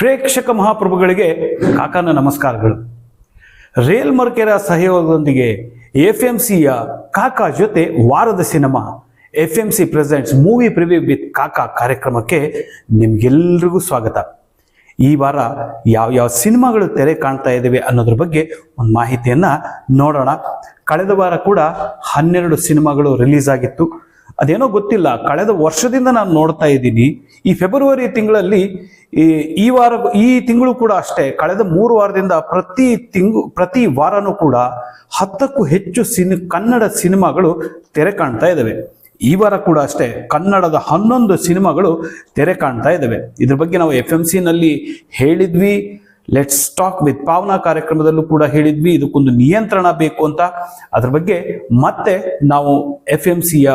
ಪ್ರೇಕ್ಷಕ ಮಹಾಪ್ರಭುಗಳಿಗೆ ಕಾಕಾನ ನಮಸ್ಕಾರಗಳು. ರೇಲ್ ಮರ್ಕೆರ ಸಹಯೋಗದೊಂದಿಗೆ ಎಫ್ ಎಂ ಸಿಯ ಕಾಕಾ ಜೊತೆ ವಾರದ cinema F M C presents movie preview with Kaka ಕಾರ್ಯಕ್ರಮಕ್ಕೆ ನಿಮ್ಗೆಲ್ರಿಗೂ ಸ್ವಾಗತ. ಈ ವಾರ ಯಾವ ಯಾವ ಸಿನಿಮಾಗಳು ತೆರೆ ಕಾಣ್ತಾ ಇದ್ದಾವೆ ಅನ್ನೋದ್ರ ಬಗ್ಗೆ ಒಂದು ಮಾಹಿತಿಯನ್ನ ನೋಡೋಣ. ಕಳೆದ ವಾರ ಕೂಡ ಹನ್ನೆರಡು ಸಿನಿಮಾಗಳು ರಿಲೀಸ್ ಆಗಿತ್ತು. ಅದೇನೋ ಗೊತ್ತಿಲ್ಲ, ಕಳೆದ ವರ್ಷದಿಂದ ನಾನು ನೋಡ್ತಾ ಇದ್ದೀನಿ. ಈ ಫೆಬ್ರವರಿ ತಿಂಗಳಲ್ಲಿ ಈ ಈ ವಾರ, ಈ ತಿಂಗಳು ಕೂಡ ಅಷ್ಟೇ. ಕಳೆದ ಮೂರು ವಾರದಿಂದ ಪ್ರತಿ ತಿಂಗಳು ಪ್ರತಿ ವಾರನೂ ಕೂಡ ಹತ್ತಕ್ಕೂ ಹೆಚ್ಚು ಸಿನಿ, ಕನ್ನಡ ಸಿನಿಮಾಗಳು ತೆರೆ ಕಾಣ್ತಾ ಇದ್ದಾವೆ ಈ ವಾರ ಕೂಡ ಅಷ್ಟೇ ಕನ್ನಡದ ಹನ್ನೊಂದು ಸಿನಿಮಾಗಳು ತೆರೆ ಕಾಣ್ತಾ ಇದ್ದಾವೆ ಇದ್ರ ಬಗ್ಗೆ ನಾವು ಎಫ್ ಎಂ ನಲ್ಲಿ ಹೇಳಿದ್ವಿ. ಲೆಟ್ಸ್ ಟಾಕ್ ವಿತ್ ಪಾವನಾ ಕಾರ್ಯಕ್ರಮದಲ್ಲೂ ಕೂಡ ಹೇಳಿದ್ವಿ. ಇದಕ್ಕೊಂದು ನಿಯಂತ್ರಣ ಬೇಕು ಅಂತ. ಅದ್ರ ಬಗ್ಗೆ ಮತ್ತೆ ನಾವು ಎಫ್ ಎಂ ಸಿಯ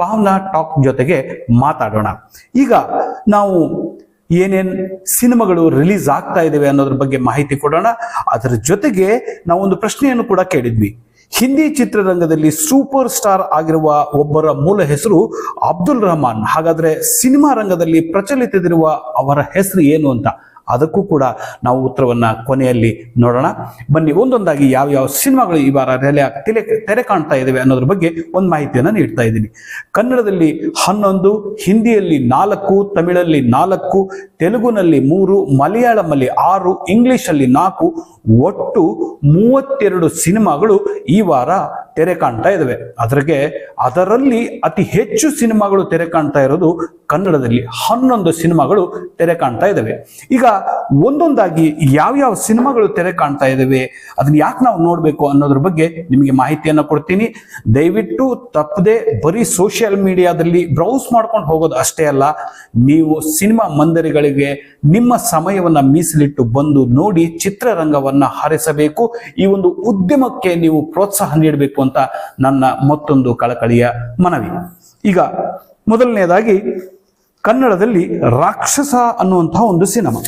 ಪಾವನಾ ಟಾಕ್ ಜೊತೆಗೆ ಮಾತಾಡೋಣ. ಈಗ ನಾವು ಏನೇನ್ ಸಿನಿಮಾಗಳು ರಿಲೀಸ್ ಆಗ್ತಾ ಇದ್ದಾವೆ ಅನ್ನೋದ್ರ ಬಗ್ಗೆ ಮಾಹಿತಿ ಕೊಡೋಣ. ಅದರ ಜೊತೆಗೆ ನಾವು ಒಂದು ಪ್ರಶ್ನೆಯನ್ನು ಕೂಡ ಕೇಳಿದ್ವಿ. ಹಿಂದಿ ಚಿತ್ರರಂಗದಲ್ಲಿ ಸೂಪರ್ ಸ್ಟಾರ್ ಆಗಿರುವ ಒಬ್ಬರ ಮೂಲ ಹೆಸರು ಅಬ್ದುಲ್ ರಹಮಾನ್. ಹಾಗಾದ್ರೆ ಸಿನಿಮಾ ರಂಗದಲ್ಲಿ ಪ್ರಚಲಿತದಿರುವ ಅವರ ಹೆಸರು ಏನು ಅಂತ? ಅದಕ್ಕೂ ಕೂಡ ನಾವು ಉತ್ತರವನ್ನು ಕೊನೆಯಲ್ಲಿ ನೋಡೋಣ. ಬನ್ನಿ, ಒಂದೊಂದಾಗಿ ಯಾವ ಯಾವ ಸಿನಿಮಾಗಳು ಈ ವಾರ ತೆಲೆ ತೆಲೆ, ತೆರೆ ಕಾಣ್ತಾ ಇದ್ದಾವೆ ಅನ್ನೋದ್ರ ಬಗ್ಗೆ ಒಂದು ಮಾಹಿತಿಯನ್ನು ನೀಡ್ತಾ ಇದ್ದೀನಿ. ಕನ್ನಡದಲ್ಲಿ ಹನ್ನೊಂದು, ಹಿಂದಿಯಲ್ಲಿ ನಾಲ್ಕು, ತಮಿಳಲ್ಲಿ ನಾಲ್ಕು, ತೆಲುಗುನಲ್ಲಿ ಮೂರು, ಮಲಯಾಳಮಲ್ಲಿ ಆರು, ಇಂಗ್ಲಿಷಲ್ಲಿ ನಾಲ್ಕು, ಒಟ್ಟು ಮೂವತ್ತೆರಡು ಸಿನಿಮಾಗಳು ಈ ವಾರ ತೆರೆ ಕಾಣ್ತಾ ಇದಾವೆ. ಅದ್ರಾಗೆ ಅದರಲ್ಲಿ ಅತಿ ಹೆಚ್ಚು ಸಿನಿಮಾಗಳು ತೆರೆ ಕಾಣ್ತಾ ಇರೋದು ಕನ್ನಡದಲ್ಲಿ. ಹನ್ನೊಂದು ಸಿನಿಮಾಗಳು ತೆರೆ ಕಾಣ್ತಾ ಇದ್ದಾವೆ ಈಗ ಒಂದೊಂದಾಗಿ ಯಾವ್ಯಾವ ಸಿನಿಮಾಗಳು ತೆರೆ ಕಾಣ್ತಾ ಇದ್ದಾವೆ ಅದನ್ನ ಯಾಕೆ ನಾವು ನೋಡಬೇಕು ಅನ್ನೋದ್ರ ಬಗ್ಗೆ ನಿಮಗೆ ಮಾಹಿತಿಯನ್ನು ಕೊಡ್ತೀನಿ. ದಯವಿಟ್ಟು ತಪ್ಪದೆ ಬರೀ ಸೋಷಿಯಲ್ ಮೀಡಿಯಾದಲ್ಲಿ ಬ್ರೌಸ್ ಮಾಡ್ಕೊಂಡು ಹೋಗೋದು ಅಷ್ಟೇ ಅಲ್ಲ, ನೀವು ಸಿನಿಮಾ ಮಂದಿರಗಳಿಗೆ ನಿಮ್ಮ ಸಮಯವನ್ನ ಮೀಸಲಿಟ್ಟು ಬಂದು ನೋಡಿ ಚಿತ್ರರಂಗವನ್ನ ಹಾರಿಸಬೇಕು. ಈ ಒಂದು ಉದ್ಯಮಕ್ಕೆ ನೀವು ಪ್ರೋತ್ಸಾಹ ನೀಡಬೇಕು ಅಂತ ನನ್ನ ಮತ್ತೊಂದು ಕಳಕಳಿಯ ಮನವಿ. ಈಗ ಮೊದಲನೆಯದಾಗಿ ಕನ್ನಡದಲ್ಲಿ ರಾಕ್ಷಸ ಅನ್ನುವಂತಹ ಒಂದು ಸಿನಿಮಾ.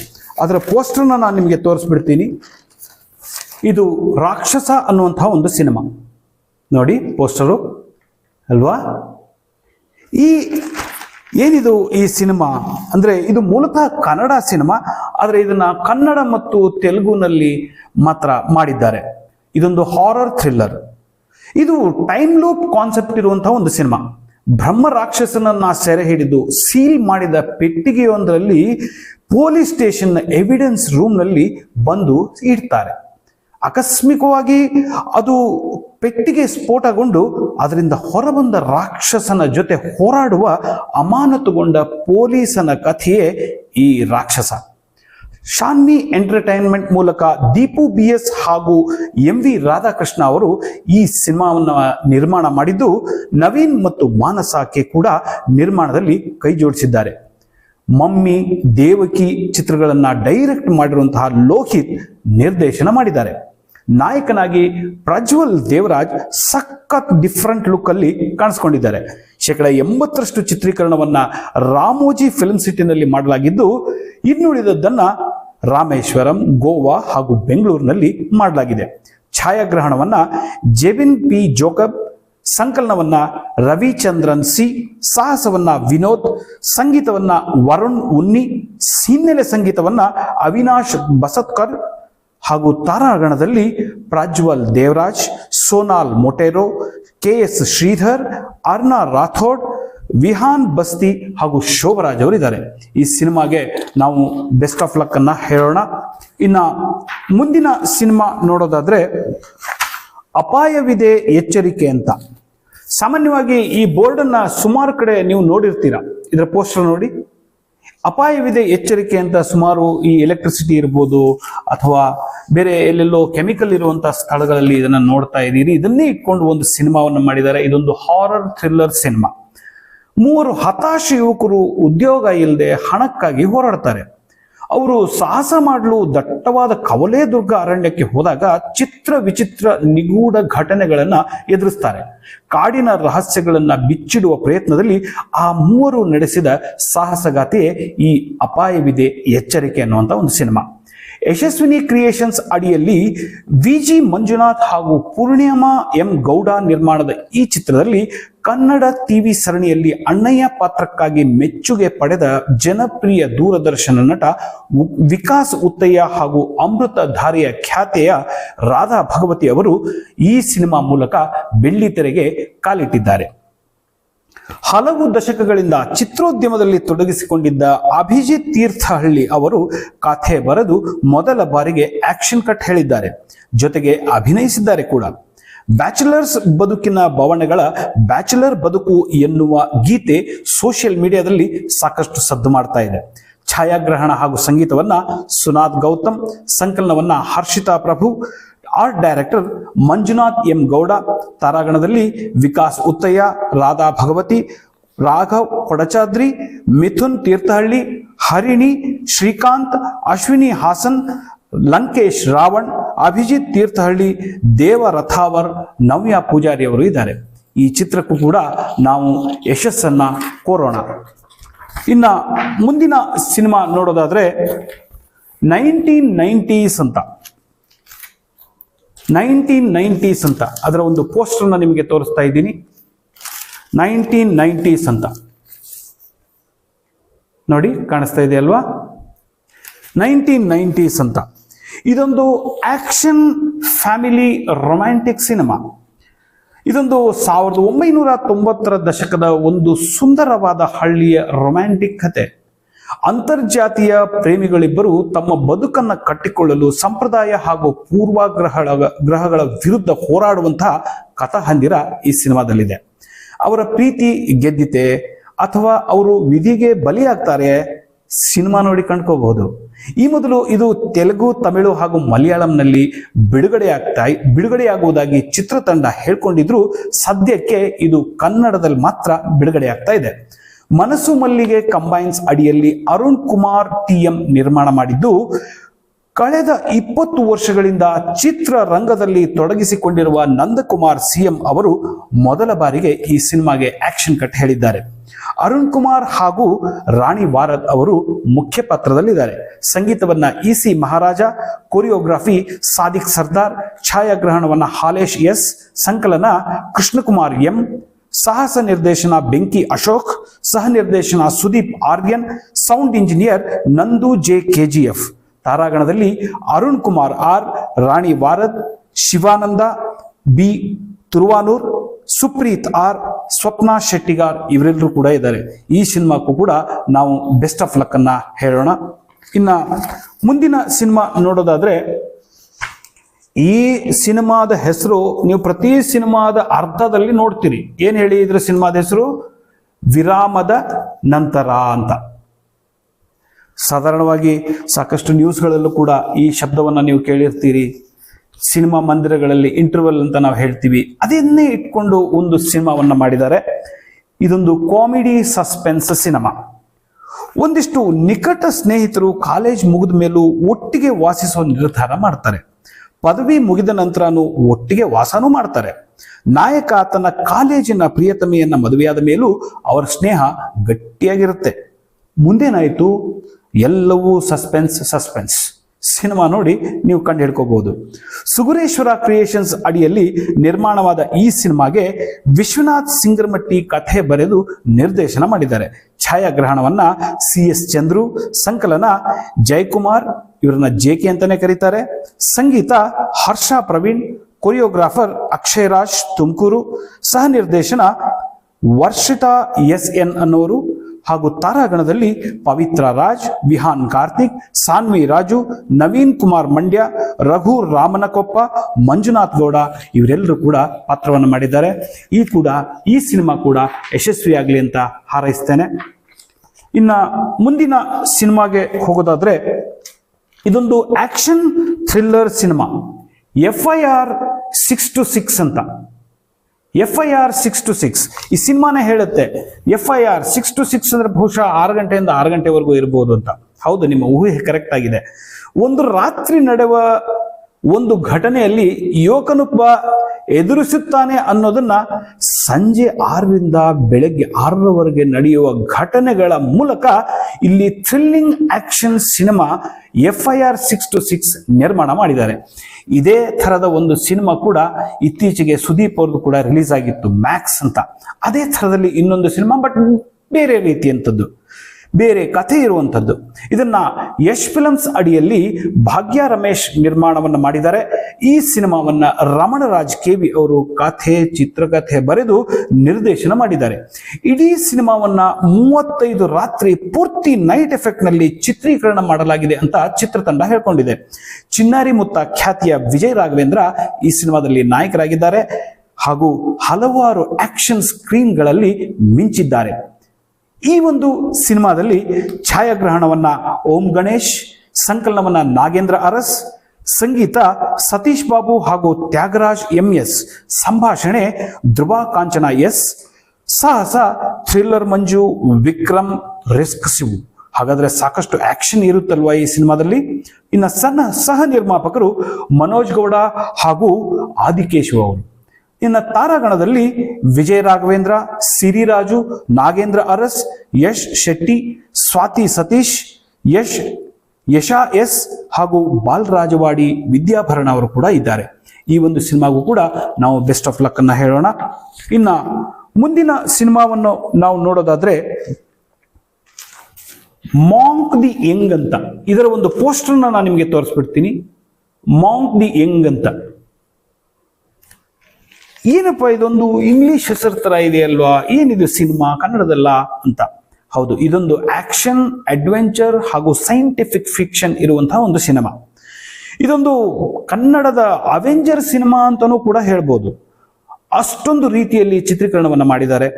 ಅದರ ಪೋಸ್ಟರ್ನ ನಾನು ನಿಮಗೆ ತೋರಿಸ್ಬಿಡ್ತೀನಿ. ಇದು ರಾಕ್ಷಸ ಅನ್ನುವಂತಹ ಒಂದು ಸಿನಿಮಾ. ನೋಡಿ, ಪೋಸ್ಟರು. ಅಲ್ವಾ? ಈ ಏನಿದು ಈ ಸಿನಿಮಾ? ಅಂದರೆ ಇದು ಮೂಲತಃ ಕನ್ನಡ ಸಿನಿಮಾ, ಆದರೆ ಇದನ್ನ ಕನ್ನಡ ಮತ್ತು ತೆಲುಗುನಲ್ಲಿ ಮಾತ್ರ ಮಾಡಿದ್ದಾರೆ. ಇದೊಂದು ಹಾರರ್ ಥ್ರಿಲ್ಲರ್ ಇದು ಟೈಮ್ ಲೂಪ್ ಕಾನ್ಸೆಪ್ಟ್ ಇರುವಂತಹ ಒಂದು ಸಿನಿಮಾ ಬ್ರಹ್ಮ ರಾಕ್ಷಸನನ್ನ ಸೆರೆ ಹಿಡಿದು ಸೀಲ್ ಮಾಡಿದ ಪೆಟ್ಟಿಗೆಯೊಂದರಲ್ಲಿ ಪೊಲೀಸ್ ಸ್ಟೇಷನ್ ಎವಿಡೆನ್ಸ್ ರೂಮ್ನಲ್ಲಿ ಬಂದು ಇಡ್ತಾರೆ. ಆಕಸ್ಮಿಕವಾಗಿ ಅದು ಪೆಟ್ಟಿಗೆ ಸ್ಫೋಟಗೊಂಡು ಅದರಿಂದ ಹೊರಬಂದ ರಾಕ್ಷಸನ ಜೊತೆ ಹೋರಾಡುವ ಅಮಾನತುಗೊಂಡ ಪೊಲೀಸನ ಕಥೆಯೇ ಈ ರಾಕ್ಷಸ. ಶಾನ್ವಿ ಎಂಟರ್ಟೈನ್ಮೆಂಟ್ ಮೂಲಕ ದೀಪು ಬಿ ಎಸ್ ಹಾಗೂ ಎಂ ವಿ ರಾಧಾಕೃಷ್ಣ ಅವರು ಈ ಸಿನಿಮಾವನ್ನು ನಿರ್ಮಾಣ ಮಾಡಿದ್ದು ನವೀನ್ ಮತ್ತು ಮಾನಸಾಕೆ ಕೂಡ ನಿರ್ಮಾಣದಲ್ಲಿ ಕೈ ಜೋಡಿಸಿದ್ದಾರೆ. ಮಮ್ಮಿ, ದೇವಕಿ ಚಿತ್ರಗಳನ್ನು ಡೈರೆಕ್ಟ್ ಮಾಡಿರುವಂತಹ ಲೋಹಿತ್ ನಿರ್ದೇಶನ ಮಾಡಿದ್ದಾರೆ. ನಾಯಕನಾಗಿ ಪ್ರಜ್ವಲ್ ದೇವರಾಜ್ ಸಖತ್ ಡಿಫ್ರೆಂಟ್ ಲುಕ್ ಅಲ್ಲಿ ಕಾಣಿಸ್ಕೊಂಡಿದ್ದಾರೆ. ಶೇಕಡ ಎಂಬತ್ತರಷ್ಟು ಚಿತ್ರೀಕರಣವನ್ನ ರಾಮೋಜಿ ಫಿಲ್ಮ್ ಸಿಟಿನಲ್ಲಿ ಮಾಡಲಾಗಿದ್ದು, ಇನ್ನುಳಿದದ್ದನ್ನ ರಾಮೇಶ್ವರಂ, ಗೋವಾ ಹಾಗೂ ಬೆಂಗಳೂರಿನಲ್ಲಿ ಮಾಡಲಾಗಿದೆ. ಛಾಯಾಗ್ರಹಣವನ್ನ ಜೆಬಿನ್ ಪಿ ಜೋಕಬ್, ಸಂಕಲನವನ್ನ ರವಿಚಂದ್ರನ್ ಸಿ, ಸಾಹಸವನ್ನ ವಿನೋದ್, ಸಂಗೀತವನ್ನ ವರುಣ್ ಉನ್ನಿ, ಹಿನ್ನೆಲೆ ಸಂಗೀತವನ್ನ ಅವಿನಾಶ್ ಬಸತ್ಕರ್ ಹಾಗೂ ತಾರಾಗಣದಲ್ಲಿ ಪ್ರಜ್ವಲ್ ದೇವರಾಜ್, ಸೋನಾಲ್ ಮೊಟೇರೋ, ಕೆ ಎಸ್ ಶ್ರೀಧರ್, ಅರ್ನಾ ರಾಥೋಡ್ ವಿಹಾನ್ ಬಸ್ತಿ ಹಾಗೂ ಶೋಭರಾಜ್ ಅವರಿದ್ದಾರೆ. ಈ ಸಿನಿಮಾಗೆ ನಾವು ಬೆಸ್ಟ್ ಆಫ್ ಲಕ್ ಅನ್ನ ಹೇಳೋಣ. ಇನ್ನ ಮುಂದಿನ ಸಿನಿಮಾ ನೋಡೋದಾದ್ರೆ ಅಪಾಯವಿದೆ ಎಚ್ಚರಿಕೆ ಅಂತ. ಸಾಮಾನ್ಯವಾಗಿ ಈ ಬೋರ್ಡನ್ನ ಸುಮಾರು ಕಡೆ ನೀವು ನೋಡಿರ್ತೀರಾ. ಇದರ ಪೋಸ್ಟರ್ ನೋಡಿ. ಅಪಾಯವಿದೆ ಎಚ್ಚರಿಕೆ ಅಂತ ಸುಮಾರು ಈ ಎಲೆಕ್ಟ್ರಿಸಿಟಿ ಇರ್ಬೋದು ಅಥವಾ ಬೇರೆ ಎಲ್ಲೆಲ್ಲೋ ಕೆಮಿಕಲ್ ಇರುವಂತಹ ಸ್ಥಳಗಳಲ್ಲಿ ಇದನ್ನ ನೋಡ್ತಾ ಇದ್ದೀರಿ. ಇದನ್ನೇ ಇಟ್ಕೊಂಡು ಒಂದು ಸಿನಿಮಾವನ್ನು ಮಾಡಿದ್ದಾರೆ. ಇದೊಂದು ಹಾರರ್ ಥ್ರಿಲ್ಲರ್ ಸಿನಿಮಾ. ಮೂವರು ಹತಾಶ ಯುವಕರು ಉದ್ಯೋಗ ಇಲ್ಲದೆ ಹಣಕ್ಕಾಗಿ ಹೋರಾಡ್ತಾರೆ. ಅವರು ಸಾಹಸ ಮಾಡಲು ದಟ್ಟವಾದ ಕವಲೆ ದುರ್ಗ ಅರಣ್ಯಕ್ಕೆ ಹೋದಾಗ ಚಿತ್ರ ವಿಚಿತ್ರ ನಿಗೂಢ ಘಟನೆಗಳನ್ನ ಎದುರಿಸ್ತಾರೆ. ಕಾಡಿನ ರಹಸ್ಯಗಳನ್ನ ಬಿಚ್ಚಿಡುವ ಪ್ರಯತ್ನದಲ್ಲಿ ಆ ಮೂವರು ನಡೆಸಿದ ಸಾಹಸಗಾಥೆಯೇ ಈ ಅಪಾಯವಿದೆ ಎಚ್ಚರಿಕೆ ಅನ್ನುವಂಥ ಒಂದು ಸಿನಿಮಾ. ಯಶಸ್ವಿನಿ ಕ್ರಿಯೇಷನ್ಸ್ ಅಡಿಯಲ್ಲಿ ವಿ ಜಿ ಮಂಜುನಾಥ್ ಹಾಗೂ ಪೂರ್ಣಿಮಾ ಎಂ ಗೌಡ ನಿರ್ಮಾಣದ ಈ ಚಿತ್ರದಲ್ಲಿ ಕನ್ನಡ ಟಿವಿ ಸರಣಿಯಲ್ಲಿ ಅಣ್ಣಯ್ಯ ಪಾತ್ರಕ್ಕಾಗಿ ಮೆಚ್ಚುಗೆ ಪಡೆದ ಜನಪ್ರಿಯ ದೂರದರ್ಶನ ನಟ ವಿಕಾಸ್ ಉತ್ತಯ್ಯ ಹಾಗೂ ಅಮೃತ ಧಾರೆಯ ಖ್ಯಾತೆಯ ರಾಧಾ ಭಗವತಿ ಅವರು ಈ ಸಿನಿಮಾ ಮೂಲಕ ಬೆಳ್ಳಿ ತೆರೆಗೆ ಕಾಲಿಟ್ಟಿದ್ದಾರೆ. ಹಲವು ದಶಕಗಳಿಂದ ಚಿತ್ರೋದ್ಯಮದಲ್ಲಿ ತೊಡಗಿಸಿಕೊಂಡಿದ್ದ ಅಭಿಜಿತ್ ತೀರ್ಥಹಳ್ಳಿ ಅವರು ಕಥೆ ಬರೆದು ಮೊದಲ ಬಾರಿಗೆ ಆಕ್ಷನ್ ಕಟ್ ಹೇಳಿದ್ದಾರೆ. ಜೊತೆಗೆ ಅಭಿನಯಿಸಿದ್ದಾರೆ ಕೂಡ. ಬ್ಯಾಚುಲರ್ಸ್ ಬದುಕಿನ ಬವಣೆಗಳ ಬ್ಯಾಚುಲರ್ ಬದುಕು ಎನ್ನುವ ಗೀತೆ ಸೋಷಿಯಲ್ ಮೀಡಿಯಾದಲ್ಲಿ ಸಾಕಷ್ಟು ಸದ್ದು ಮಾಡ್ತಾ ಇದೆ. ಛಾಯಾಗ್ರಹಣ ಹಾಗೂ ಸಂಗೀತವನ್ನ Sunath Gautam, ಸಂಕಲನವನ್ನ Harshitha Prabhu art director Manjunath M Gowda ತಾರಾಗಣದಲ್ಲಿ Vikas Uthaiah Radha Bhagavathi Raghav Kodachadri Mithun Thirthahalli Harini Srikanth Ashwini Hassan Lankesh Ravan Abhijit Thirthahalli Deva Rathavar ನವ್ಯ ಪೂಜಾರಿ ಅವರು ಇದ್ದಾರೆ. ಈ ಚಿತ್ರಕ್ಕೂ ಕೂಡ ನಾವು ಯಶಸ್ಸನ್ನ ಕೋರೋಣ. ಇನ್ನ ಮುಂದಿನ ಸಿನಿಮಾ ನೋಡೋದಾದ್ರೆ ನೈನ್ಟೀನ್ ನೈಂಟೀಸ್ ಅಂತ. ನೈನ್ಟೀನ್ ನೈಂಟೀಸ್ ಅಂತ ಅದರ ಒಂದು ಪೋಸ್ಟರ್ನ ನಿಮಗೆ ತೋರಿಸ್ತಾ ಇದ್ದೀನಿ. ನೈನ್ಟೀನ್ ನೈಂಟೀಸ್ ಅಂತ. ನೋಡಿ, ಕಾಣಿಸ್ತಾ ಇದೆ ಅಲ್ವಾ? ನೈನ್ಟೀನ್ ನೈಂಟೀಸ್ ಅಂತ. ಇದೊಂದು ಆಕ್ಷನ್ ಫ್ಯಾಮಿಲಿ ರೊಮ್ಯಾಂಟಿಕ್ ಸಿನಿಮಾ. ಇದೊಂದು ಸಾವಿರದ ಒಂಬೈನೂರ ತೊಂಬತ್ತರ ದಶಕದ ಒಂದು ಸುಂದರವಾದ ಹಳ್ಳಿಯ ರೊಮ್ಯಾಂಟಿಕ್ ಕತೆ. ಅಂತರ್ಜಾತೀಯ ಪ್ರೇಮಿಗಳಿಬ್ಬರು ತಮ್ಮ ಬದುಕನ್ನ ಕಟ್ಟಿಕೊಳ್ಳಲು ಸಂಪ್ರದಾಯ ಹಾಗೂ ಪೂರ್ವಾಗ್ರಹಗಳ ಗ್ರಹಗಳ ವಿರುದ್ಧ ಹೋರಾಡುವಂತಹ ಕಥಾಹಂದಿರ ಈ ಸಿನಿಮಾದಲ್ಲಿದೆ. ಅವರ ಪ್ರೀತಿ ಗೆದ್ದಿತೆ ಅಥವಾ ಅವರು ವಿಧಿಗೆ ಬಲಿಯಾಗ್ತಾರೆ ಸಿನಿಮಾ ನೋಡಿ ಕಂಡ್ಕೋಬಹುದು ಈ ಮೊದಲು ಇದು ತೆಲುಗು, ತಮಿಳು ಹಾಗೂ ಮಲಯಾಳಂನಲ್ಲಿ ಬಿಡುಗಡೆ ಆಗ್ತಾ ಬಿಡುಗಡೆಯಾಗುವುದಾಗಿ ಚಿತ್ರತಂಡ ಹೇಳ್ಕೊಂಡಿದ್ರು ಸದ್ಯಕ್ಕೆ ಇದು ಕನ್ನಡದಲ್ಲಿ ಮಾತ್ರ ಬಿಡುಗಡೆ ಆಗ್ತಾ ಇದೆ. ಮನಸ್ಸು ಮಲ್ಲಿಗೆ ಕಂಬೈನ್ಸ್ ಅಡಿಯಲ್ಲಿ ಅರುಣ್ ಕುಮಾರ್ ಟಿ ಎಂ ನಿರ್ಮಾಣ ಮಾಡಿದ್ದು, ಕಳೆದ ಇಪ್ಪತ್ತು ವರ್ಷಗಳಿಂದ ಚಿತ್ರರಂಗದಲ್ಲಿ ತೊಡಗಿಸಿಕೊಂಡಿರುವ ನಂದಕುಮಾರ್ ಸಿಎಂ ಅವರು ಮೊದಲ ಬಾರಿಗೆ ಈ ಸಿನಿಮಾಗೆ ಆಕ್ಷನ್ ಕಟ್ ಹೇಳಿದ್ದಾರೆ. ಅರುಣ್ ಕುಮಾರ್ ಹಾಗೂ ರಾಣಿ ವಾರದ್ ಅವರು ಮುಖ್ಯ ಪಾತ್ರದಲ್ಲಿದ್ದಾರೆ. ಸಂಗೀತವನ್ನ E C Maharaja, choreography Sadiq Sardar, ಛಾಯಾಗ್ರಹಣವನ್ನ Halesh S, ಸಂಕಲನ ಕೃಷ್ಣಕುಮಾರ್ ಎಂ, ಸಾಹಸ ನಿರ್ದೇಶನ ಬೆಂಕಿ ಅಶೋಕ್ ಸಹ ನಿರ್ದೇಶನ Sudeep Aryan, sound engineer Nandu J KGF ತಾರಾಗಣದಲ್ಲಿ Arun Kumar R, Rani Varad, Shivananda, B Turuvanur, Supreeth R, Swapna Shettigar ಇವರೆಲ್ಲರೂ ಕೂಡ ಇದ್ದಾರೆ. ಈ ಸಿನಿಮಾಕ್ಕೂ ಕೂಡ ನಾವು ಬೆಸ್ಟ್ ಆಫ್ ಲಕ್ ಅನ್ನ ಹೇಳೋಣ. ಇನ್ನ ಮುಂದಿನ ಸಿನಿಮಾ ನೋಡೋದಾದ್ರೆ ಈ ಸಿನಿಮಾದ ಹೆಸರು ನೀವು ಪ್ರತಿ ಸಿನಿಮಾದ ಅರ್ಥದಲ್ಲಿ ನೋಡ್ತೀರಿ. ಏನ್ ಹೇಳಿ ಇದ್ರ ಸಿನಿಮಾದ ಹೆಸರು? ವಿರಾಮದ ನಂತರ ಅಂತ. ಸಾಧಾರಣವಾಗಿ ಸಾಕಷ್ಟು ನ್ಯೂಸ್ಗಳಲ್ಲೂ ಕೂಡ ಈ ಶಬ್ದವನ್ನು ನೀವು ಕೇಳಿರ್ತೀರಿ. ಸಿನಿಮಾ ಮಂದಿರಗಳಲ್ಲಿ ಇಂಟರ್ವೆಲ್ ಅಂತ ನಾವು ಹೇಳ್ತೀವಿ. ಅದನ್ನೇ ಇಟ್ಕೊಂಡು ಒಂದು ಸಿನಿಮಾವನ್ನು ಮಾಡಿದ್ದಾರೆ. ಇದೊಂದು ಕಾಮಿಡಿ ಸಸ್ಪೆನ್ಸ್ ಸಿನಿಮಾ. ಒಂದಿಷ್ಟು ನಿಕಟ ಸ್ನೇಹಿತರು ಕಾಲೇಜ್ ಮುಗಿದ ಮೇಲೂ ಒಟ್ಟಿಗೆ ವಾಸಿಸುವ ನಿರ್ಧಾರ ಮಾಡ್ತಾರೆ. ಪದವಿ ಮುಗಿದ ನಂತರನೂ ಒಟ್ಟಿಗೆ ವಾಸನೂ ಮಾಡ್ತಾರೆ. ನಾಯಕ ತನ್ನ ಕಾಲೇಜಿನ ಪ್ರಿಯತಮೆಯನ್ನ ಮದುವೆಯಾದ ಮೇಲೂ ಅವರ ಸ್ನೇಹ ಗಟ್ಟಿಯಾಗಿರುತ್ತೆ. ಮುಂದೇನಾಯಿತು? ಎಲ್ಲವೂ ಸಸ್ಪೆನ್ಸ್ ಸಸ್ಪೆನ್ಸ್. ಸಿನಿಮಾ ನೋಡಿ ನೀವು ಕಂಡು ಹಿಡ್ಕೋಬಹುದು. ಸುಗುರೇಶ್ವರ ಕ್ರಿಯೇಷನ್ಸ್ ಅಡಿಯಲ್ಲಿ ನಿರ್ಮಾಣವಾದ ಈ ಸಿನಿಮಾಗೆ ವಿಶ್ವನಾಥ್ ಸಿಂಗರಮಟ್ಟಿ ಕಥೆ ಬರೆದು ನಿರ್ದೇಶನ ಮಾಡಿದ್ದಾರೆ. ಛಾಯಾಗ್ರಹಣವನ್ನ ಸಿ ಎಸ್ ಚಂದ್ರು, ಸಂಕಲನ ಜಯಕುಮಾರ್, ಇವರನ್ನ ಜೆ ಕೆ ಅಂತಾನೆ ಕರೀತಾರೆ. ಸಂಗೀತ ಹರ್ಷ ಪ್ರವೀಣ್, ಕೊರಿಯೋಗ್ರಾಫರ್ ಅಕ್ಷಯ್ ರಾಜ್ ತುಮಕೂರು, ಸಹ ನಿರ್ದೇಶನ ವರ್ಷಿತಾ ಎಸ್ ಎನ್ ಅನ್ನೋರು ಹಾಗೂ ತಾರಾಗಣದಲ್ಲಿ ಪವಿತ್ರ ರಾಜ್, ವಿಹಾನ್ ಕಾರ್ತಿಕ್, ಸಾನ್ವಿ ರಾಜು, ನವೀನ್ ಕುಮಾರ್ ಮಂಡ್ಯ, ರಘು ರಾಮನಕೊಪ್ಪ, ಮಂಜುನಾಥ್ ಗೌಡ ಇವರೆಲ್ಲರೂ ಕೂಡ ಪಾತ್ರವನ್ನು ಮಾಡಿದ್ದಾರೆ. ಈ ಕೂಡ, ಈ ಸಿನಿಮಾ ಕೂಡ ಯಶಸ್ವಿಯಾಗಲಿ ಅಂತ ಹಾರೈಸ್ತೇನೆ. ಇನ್ನ ಮುಂದಿನ ಸಿನಿಮಾಗೆ ಹೋಗೋದಾದ್ರೆ ಇದೊಂದು action thriller cinema, F I R six two six ಅಂತ. F I R six two six. ಈ ಸಿನಿಮಾನೇ ಹೇಳುತ್ತೆ F I R six two six ಅಂದ್ರೆ ಬಹುಶಃ ಆರು ಗಂಟೆಯಿಂದ ಆರು ಗಂಟೆವರೆಗೂ ಇರಬಹುದು ಅಂತ. ಹೌದು, ನಿಮ್ಮ ಊಹೆ ಕರೆಕ್ಟ್ ಆಗಿದೆ. ಒಂದು ರಾತ್ರಿ ನಡೆವ ಒಂದು ಘಟನೆಯಲ್ಲಿ ಯುವಕನೊಬ್ಬ ಎದುರಿಸುತ್ತಾನೆ ಅನ್ನೋದನ್ನ ಸಂಜೆ ಆರರಿಂದ ಬೆಳಗ್ಗೆ ಆರರವರೆಗೆ ನಡೆಯುವ ಘಟನೆಗಳ ಮೂಲಕ ಇಲ್ಲಿ thrilling action cinema F I R six two six ನಿರ್ಮಾಣ ಮಾಡಿದ್ದಾರೆ. ಇದೇ ಥರದ ಒಂದು ಸಿನಿಮಾ ಕೂಡ ಇತ್ತೀಚೆಗೆ ಸುದೀಪ್ ಅವ್ರದ್ದು ಕೂಡ ರಿಲೀಸ್ ಆಗಿತ್ತು ಮ್ಯಾಕ್ಸ್ ಅಂತ. ಅದೇ ಥರದಲ್ಲಿ ಇನ್ನೊಂದು ಸಿನಿಮಾ, ಬಟ್ ಬೇರೆ ರೀತಿಯಂಥದ್ದು. ಬೇರೆ ಕಥೆ ಇರುವಂಥದ್ದು. ಇದನ್ನ ಯಶ್ ಫಿಲಮ್ಸ್ ಅಡಿಯಲ್ಲಿ ಭಾಗ್ಯ ರಮೇಶ್ ನಿರ್ಮಾಣವನ್ನು ಮಾಡಿದ್ದಾರೆ. ಈ ಸಿನಿಮಾವನ್ನ ರಮಣರಾಜ್ ಕೆವಿ ಅವರು ಕಥೆ, ಚಿತ್ರಕಥೆ ಬರೆದು ನಿರ್ದೇಶನ ಮಾಡಿದ್ದಾರೆ. ಇಡೀ ಸಿನಿಮಾವನ್ನ ಮೂವತ್ತೈದು ರಾತ್ರಿ ಪೂರ್ತಿ ನೈಟ್ ಎಫೆಕ್ಟ್ನಲ್ಲಿ ಚಿತ್ರೀಕರಣ ಮಾಡಲಾಗಿದೆ ಅಂತ ಚಿತ್ರತಂಡ ಹೇಳ್ಕೊಂಡಿದೆ. ಚಿನ್ನಾರಿ ಮುತ್ತ ಖ್ಯಾತಿಯ ವಿಜಯ್ ರಾಘವೇಂದ್ರ ಈ ಸಿನಿಮಾದಲ್ಲಿ ನಾಯಕರಾಗಿದ್ದಾರೆ ಹಾಗೂ ಹಲವಾರು ಆಕ್ಷನ್ ಸ್ಕ್ರೀನ್ಗಳಲ್ಲಿ ಮಿಂಚಿದ್ದಾರೆ. ಈ ಒಂದು ಸಿನಿಮಾದಲ್ಲಿ ಛಾಯಾಗ್ರಹಣವನ್ನ ಓಂ ಗಣೇಶ್, ಸಂಕಲನವನ್ನ ನಾಗೇಂದ್ರ ಅರಸ್, ಸಂಗೀತ ಸತೀಶ್ ಬಾಬು ಹಾಗೂ ತ್ಯಾಗರಾಜ್ ಎಂ ಎಸ್, ಸಂಭಾಷಣೆ ಧ್ರುವ ಕಾಂಚನ ಎಸ್, ಸಾಹಸ, ಥ್ರಿಲ್ಲರ್ ಮಂಜು, ವಿಕ್ರಮ್, ರಿಸ್ಕ್ ಶಿವು ಹಾಗಾದ್ರೆ ಸಾಕಷ್ಟು ಆಕ್ಷನ್ ಇರುತ್ತಲ್ವಾ ಈ ಸಿನಿಮಾದಲ್ಲಿ? ಇನ್ನು ಸಣ್ಣ ಸಹ ನಿರ್ಮಾಪಕರು ಮನೋಜ್ ಗೌಡ ಹಾಗೂ ಆದಿಕೇಶವ್ ಅವರು. ಇನ್ನು ತಾರಾಗಣದಲ್ಲಿ ವಿಜಯ ರಾಘವೇಂದ್ರ ಸಿರಿರಾಜು ನಾಗೇಂದ್ರ ಅರಸ್, ಯಶ್ ಶೆಟ್ಟಿ, ಸ್ವಾತಿ ಸತೀಶ್, ಯಶ್, ಯಶಾ ಎಸ್ ಹಾಗೂ ಬಾಲರಾಜವಾಡಿ ವಿದ್ಯಾಭರಣ ಅವರು ಕೂಡ ಇದ್ದಾರೆ. ಈ ಒಂದು ಸಿನಿಮಾಗೂ ಕೂಡ ನಾವು ಬೆಸ್ಟ್ ಆಫ್ ಲಕ್ ಅನ್ನ ಹೇಳೋಣ. ಇನ್ನ ಮುಂದಿನ ಸಿನಿಮಾವನ್ನು ನಾವು ನೋಡೋದಾದ್ರೆ ಮಾಂಕ್ ದಿ ಯಂಗ್ ಅಂತ. ಇದರ ಒಂದು ಪೋಸ್ಟರ್ನ ನಾನು ನಿಮಗೆ ತೋರಿಸ್ಬಿಡ್ತೀನಿ. ಮಾಂಕ್ ದಿ ಯಂಗ್ ಅಂತ. ಏನಪ್ಪ ಇದೊಂದು ಇಂಗ್ಲಿಷ್ ಹೆಸರು ತರ ಇದೆ ಅಲ್ವಾ? ಏನಿದು ಸಿನಿಮಾ? ಕನ್ನಡದಲ್ಲ ಅಂತ. ಹೌದು, ಇದೊಂದು ಆಕ್ಷನ್ ಅಡ್ವೆಂಚರ್ ಹಾಗೂ ಸೈಂಟಿಫಿಕ್ ಫಿಕ್ಷನ್ ಇರುವಂತಹ ಒಂದು ಸಿನಿಮಾ. ಇದೊಂದು ಕನ್ನಡದ ಅವೆಂಜರ್ ಸಿನಿಮಾ ಅಂತಲೂ ಕೂಡ ಹೇಳ್ಬೋದು. ಅಷ್ಟೊಂದು ರೀತಿಯಲ್ಲಿ ಚಿತ್ರೀಕರಣವನ್ನು ಮಾಡಿದ್ದಾರೆ.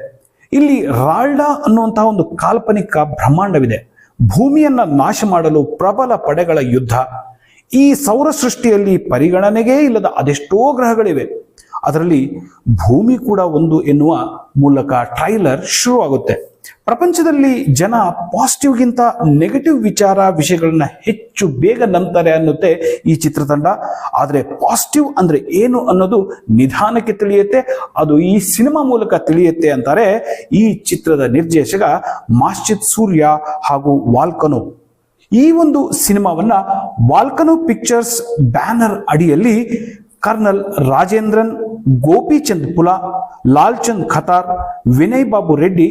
ಇಲ್ಲಿ ರಾಲ್ಡಾ ಅನ್ನುವಂತಹ ಒಂದು ಕಾಲ್ಪನಿಕ ಬ್ರಹ್ಮಾಂಡವಿದೆ. ಭೂಮಿಯನ್ನ ನಾಶ ಮಾಡಲು ಪ್ರಬಲ ಪಡೆಗಳ ಯುದ್ಧ. ಈ ಸೌರ ಸೃಷ್ಟಿಯಲ್ಲಿ ಪರಿಗಣನೆಗೇ ಇಲ್ಲದ ಅದೆಷ್ಟೋ ಗ್ರಹಗಳಿವೆ. ಅದರಲ್ಲಿ ಭೂಮಿ ಕೂಡ ಒಂದು ಎನ್ನುವ ಮೂಲಕ ಟ್ರೈಲರ್ ಶುರುವಾಗುತ್ತೆ. ಪ್ರಪಂಚದಲ್ಲಿ ಜನ ಪಾಸಿಟಿವ್ಗಿಂತ ನೆಗೆಟಿವ್ ವಿಚಾರ ವಿಷಯಗಳನ್ನ ಹೆಚ್ಚು ಬೇಗ ನಂಬ್ತಾರೆ ಅನ್ನುತ್ತೆ ಈ ಚಿತ್ರತಂಡ. ಆದರೆ ಪಾಸಿಟಿವ್ ಅಂದ್ರೆ ಏನು ಅನ್ನೋದು ನಿಧಾನಕ್ಕೆ ತಿಳಿಯುತ್ತೆ, ಅದು ಈ ಸಿನಿಮಾ ಮೂಲಕ ತಿಳಿಯುತ್ತೆ ಅಂತಾರೆ ಈ ಚಿತ್ರದ ನಿರ್ದೇಶಕ ಮಾಶ್ಚಿತ್ ಸೂರ್ಯ ಹಾಗೂ ವಾಲ್ಕನೋ. ಈ ಒಂದು ಸಿನಿಮಾವನ್ನ ವಾಲ್ಕನೋ ಪಿಕ್ಚರ್ಸ್ ಬ್ಯಾನರ್ ಅಡಿಯಲ್ಲಿ ಕರ್ನಲ್ ರಾಜೇಂದ್ರನ್ ಗೋಪಿಚಂದ್ ಪುಲ, ಲಾಲ್ಚಂದ್ ಖತಾರ್, ವಿನಯ್ ಬಾಬು ರೆಡ್ಡಿ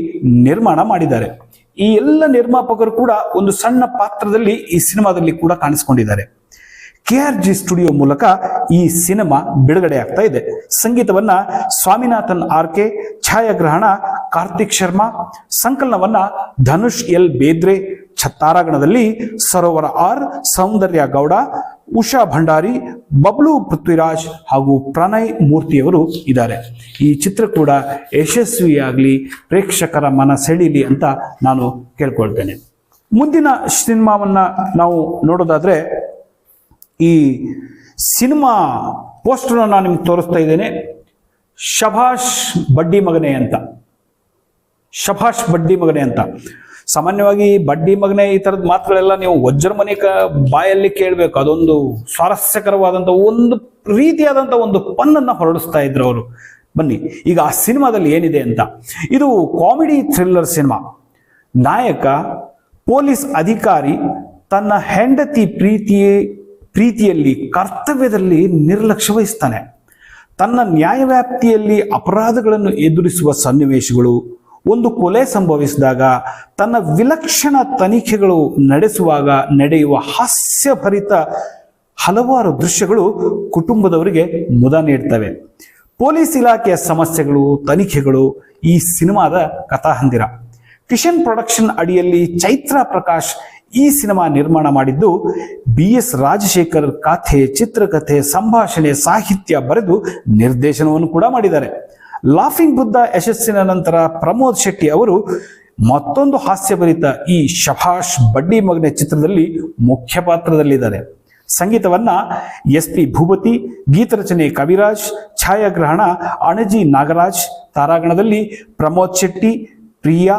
ನಿರ್ಮಾಣ ಮಾಡಿದ್ದಾರೆ. ಈ ಎಲ್ಲ ನಿರ್ಮಾಪಕರು ಕೂಡ ಒಂದು ಸಣ್ಣ ಪಾತ್ರದಲ್ಲಿ ಈ ಸಿನಿಮಾದಲ್ಲಿ ಕೂಡ ಕಾಣಿಸಿಕೊಂಡಿದ್ದಾರೆ. ಕೆ ಆರ್ ಜಿ ಸ್ಟುಡಿಯೋ ಮೂಲಕ ಈ ಸಿನಿಮಾ ಬಿಡುಗಡೆ ಆಗ್ತಾ ಇದೆ. ಸಂಗೀತವನ್ನ ಸ್ವಾಮಿನಾಥನ್ ಆರ್ ಕೆ ಛಾಯಾಗ್ರಹಣ ಕಾರ್ತಿಕ್ ಶರ್ಮಾ, ಸಂಕಲನವನ್ನ ಧನುಷ್ ಎಲ್ ಬೇದ್ರೆ ಛತ್ತಾರಗಣದಲ್ಲಿ ಸರೋವರ ಆರ್, ಸೌಂದರ್ಯ ಗೌಡ, ಉಷಾ ಭಂಡಾರಿ, ಬಬ್ಲು ಪೃಥ್ವಿರಾಜ್ ಹಾಗೂ ಪ್ರಣಯ್ ಮೂರ್ತಿಯವರು ಇದ್ದಾರೆ. ಈ ಚಿತ್ರ ಕೂಡ ಯಶಸ್ವಿಯಾಗಲಿ, ಪ್ರೇಕ್ಷಕರ ಮನ ಸೆಳೀಲಿ ಅಂತ ನಾನು ಕೇಳ್ಕೊಳ್ತೇನೆ. ಮುಂದಿನ ಸಿನಿಮಾವನ್ನ ನಾವು ನೋಡೋದಾದ್ರೆ, ಈ ಸಿನಿಮಾ ಪೋಸ್ಟರ್ ನಾನು ನಿಮ್ಗೆ ತೋರಿಸ್ತಾ ಇದ್ದೇನೆ. ಶಭಾಷ್ ಬಡ್ಡಿ ಮಗನೆ ಅಂತ. ಶಭಾಷ್ ಬಡ್ಡಿ ಮಗನೆ ಅಂತ. ಸಾಮಾನ್ಯವಾಗಿ ಬಡ್ಡಿ ಮಗನೆ ಈ ತರದ ಮಾತುಗಳೆಲ್ಲ ನೀವು ವಜ್ರ ಮನೆ ಬಾಯಲ್ಲಿ ಕೇಳಬೇಕು. ಅದೊಂದು ಸ್ವಾರಸ್ಯಕರವಾದಂಥ ಒಂದು ರೀತಿಯಾದಂಥ ಒಂದು ಪನ್ನನ್ನು ಹೊರಡಿಸ್ತಾ ಇದ್ರು ಅವರು. ಬನ್ನಿ, ಈಗ ಆ ಸಿನಿಮಾದಲ್ಲಿ ಏನಿದೆ ಅಂತ. ಇದು ಕಾಮಿಡಿ ಥ್ರಿಲ್ಲರ್ ಸಿನಿಮಾ. ನಾಯಕ, ಪೊಲೀಸ್ ಅಧಿಕಾರಿ ತನ್ನ ಹೆಂಡತಿ ಪ್ರೀತಿ ಪ್ರೀತಿಯಲ್ಲಿ ಕರ್ತವ್ಯದಲ್ಲಿ ನಿರ್ಲಕ್ಷ್ಯ ವಹಿಸ್ತಾನೆ. ತನ್ನ ನ್ಯಾಯವ್ಯಾಪ್ತಿಯಲ್ಲಿ ಅಪರಾಧಗಳನ್ನು ಎದುರಿಸುವ ಸನ್ನಿವೇಶಗಳು ಒಂದು ಕೊಲೆ ಸಂಭವಿಸಿದಾಗ ತನ್ನ ವಿಲಕ್ಷಣ ತನಿಖೆಗಳು ನಡೆಸುವಾಗ ನಡೆಯುವ ಹಾಸ್ಯಭರಿತ ಹಲವಾರು ದೃಶ್ಯಗಳು ಕುಟುಂಬದವರಿಗೆ ಮುದ ನೀಡ್ತವೆ. ಪೊಲೀಸ್ ಇಲಾಖೆಯ ಸಮಸ್ಯೆಗಳು, ತನಿಖೆಗಳು ಈ ಸಿನಿಮಾದ ಕಥಾಹಂದಿರ. ಕಿಶನ್ ಪ್ರೊಡಕ್ಷನ್ ಅಡಿಯಲ್ಲಿ ಚೈತ್ರ ಪ್ರಕಾಶ್ ಈ ಸಿನಿಮಾ ನಿರ್ಮಾಣ ಮಾಡಿದ್ದು, ಬಿ ಎಸ್ ರಾಜಶೇಖರ್ ಕಥೆ, ಚಿತ್ರಕಥೆ, ಸಂಭಾಷಣೆ, ಸಾಹಿತ್ಯ ಬರೆದು ನಿರ್ದೇಶನವನ್ನು ಕೂಡ ಮಾಡಿದ್ದಾರೆ. ಲಾಫಿಂಗ್ ಬುದ್ಧ ಯಶಸ್ಸಿನ ನಂತರ ಪ್ರಮೋದ್ ಶೆಟ್ಟಿ ಅವರು ಮತ್ತೊಂದು ಹಾಸ್ಯಭರಿತ ಈ ಶಭಾಷ್ ಬಡ್ಡಿ ಮಗನೆ ಚಿತ್ರದಲ್ಲಿ ಮುಖ್ಯ ಪಾತ್ರದಲ್ಲಿದ್ದಾರೆ. ಸಂಗೀತವನ್ನ ಎಸ್ ಪಿ ಭೂಪತಿ ಗೀತರಚನೆ ಕವಿರಾಜ್, ಛಾಯಾಗ್ರಹಣ ಅಣಜಿ ನಾಗರಾಜ್, ತಾರಾಗಣದಲ್ಲಿ ಪ್ರಮೋದ್ ಶೆಟ್ಟಿ, ಪ್ರಿಯಾ,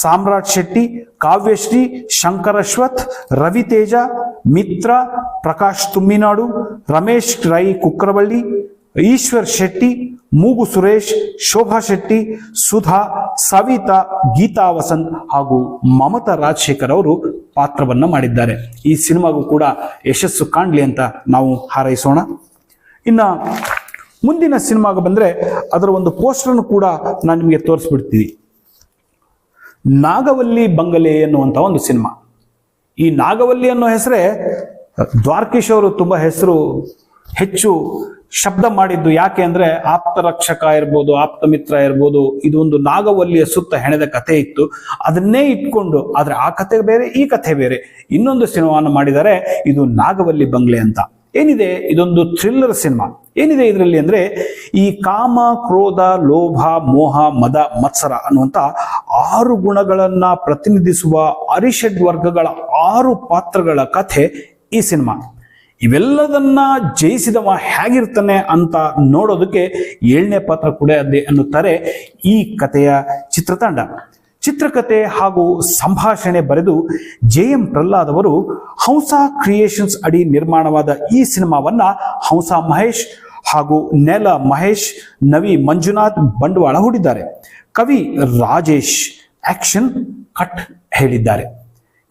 ಸಾಮ್ರಾಟ್ ಶೆಟ್ಟಿ, ಕಾವ್ಯಶ್ರೀ ಶಂಕರಶ್ವಥ್ ರವಿತೇಜ ಮಿತ್ರ, ಪ್ರಕಾಶ್ ತುಮ್ಮಿನಾಡು, ರಮೇಶ್ ರೈ ಕುಕ್ರವಳ್ಳಿ, ಈಶ್ವರ್ ಶೆಟ್ಟಿ ಮೂಗು ಸುರೇಶ್, ಶೋಭಾ ಶೆಟ್ಟಿ, ಸುಧಾ, ಸವಿತಾ, ಗೀತಾ ವಸಂತ್ ಹಾಗೂ ಮಮತಾ ರಾಜಶೇಖರ್ ಅವರು ಪಾತ್ರವನ್ನ ಮಾಡಿದ್ದಾರೆ. ಈ ಸಿನಿಮಾಗೂ ಕೂಡ ಯಶಸ್ಸು ಕಾಣಲಿ ಅಂತ ನಾವು ಹಾರೈಸೋಣ. ಇನ್ನ ಮುಂದಿನ ಸಿನಿಮಾಗೆ ಬಂದ್ರೆ ಅದರ ಒಂದು ಪೋಸ್ಟರ್ನು ಕೂಡ ನಾನು ನಿಮಗೆ ತೋರಿಸ್ಬಿಡ್ತೀನಿ. ನಾಗವಲ್ಲಿ ಬಂಗಲೆ ಎನ್ನುವಂಥ ಒಂದು ಸಿನಿಮಾ. ಈ ನಾಗವಲ್ಲಿ ಅನ್ನೋ ಹೆಸರೇ ದ್ವಾರಕೀಶ್ ಅವರು ತುಂಬಾ ಹೆಸರು ಹೆಚ್ಚು ಶಬ್ದ ಮಾಡಿದ್ದು ಯಾಕೆ ಅಂದ್ರೆ ಆಪ್ತ ರಕ್ಷಕ ಇರ್ಬೋದು ಆಪ್ತ ಮಿತ್ರ ಇರ್ಬೋದು, ಇದೊಂದು ನಾಗವಲ್ಲಿಯ ಸುತ್ತ ಹೆಣೆದ ಕಥೆ ಇತ್ತು. ಅದನ್ನೇ ಇಟ್ಕೊಂಡು, ಆದ್ರೆ ಆ ಕಥೆ ಬೇರೆ, ಈ ಕಥೆ ಬೇರೆ. ಇನ್ನೊಂದು ಸಿನಿಮಾವನ್ನು ಮಾಡಿದರೆ ಇದು ನಾಗವಲ್ಲಿ ಬಂಗ್ಲೆ ಅಂತ. ಏನಿದೆ? ಇದೊಂದು ಥ್ರಿಲ್ಲರ್ ಸಿನಿಮಾ. ಏನಿದೆ ಇದರಲ್ಲಿ ಅಂದ್ರೆ ಈ ಕಾಮ, ಕ್ರೋಧ, ಲೋಭ, ಮೋಹ, ಮದ, ಮತ್ಸರ ಅನ್ನುವಂತ ಆರು ಗುಣಗಳನ್ನ ಪ್ರತಿನಿಧಿಸುವ ಅರಿಷಡ್ ವರ್ಗಗಳ ಆರು ಪಾತ್ರಗಳ ಕಥೆ ಈ ಸಿನಿಮಾ. ಇವೆಲ್ಲದನ್ನ ಜಯಿಸಿದವ ಹೇಗಿರ್ತಾನೆ ಅಂತ ನೋಡೋದಕ್ಕೆ ಏಳನೇ ಪಾತ್ರ ಕೂಡ ಅದೇ ಅನ್ನುತ್ತಾರೆ ಈ ಕಥೆಯ ಚಿತ್ರತಂಡ. ಚಿತ್ರಕಥೆ ಹಾಗೂ ಸಂಭಾಷಣೆ ಬರೆದು ಜೆ ಎಂ ಪ್ರಹ್ಲಾದ್ ಅವರು ಹಂಸ ಕ್ರಿಯೇಷನ್ಸ್ ಅಡಿ ನಿರ್ಮಾಣವಾದ ಈ ಸಿನಿಮಾವನ್ನ ಹಂಸ ಮಹೇಶ್ ಹಾಗೂ ನೆಲ ಮಹೇಶ್, ನವಿ ಮಂಜುನಾಥ್ ಬಂಡವಾಳ ಹೂಡಿದ್ದಾರೆ. ಕವಿ ರಾಜೇಶ್ ಆಕ್ಷನ್ ಕಟ್ ಹೇಳಿದ್ದಾರೆ.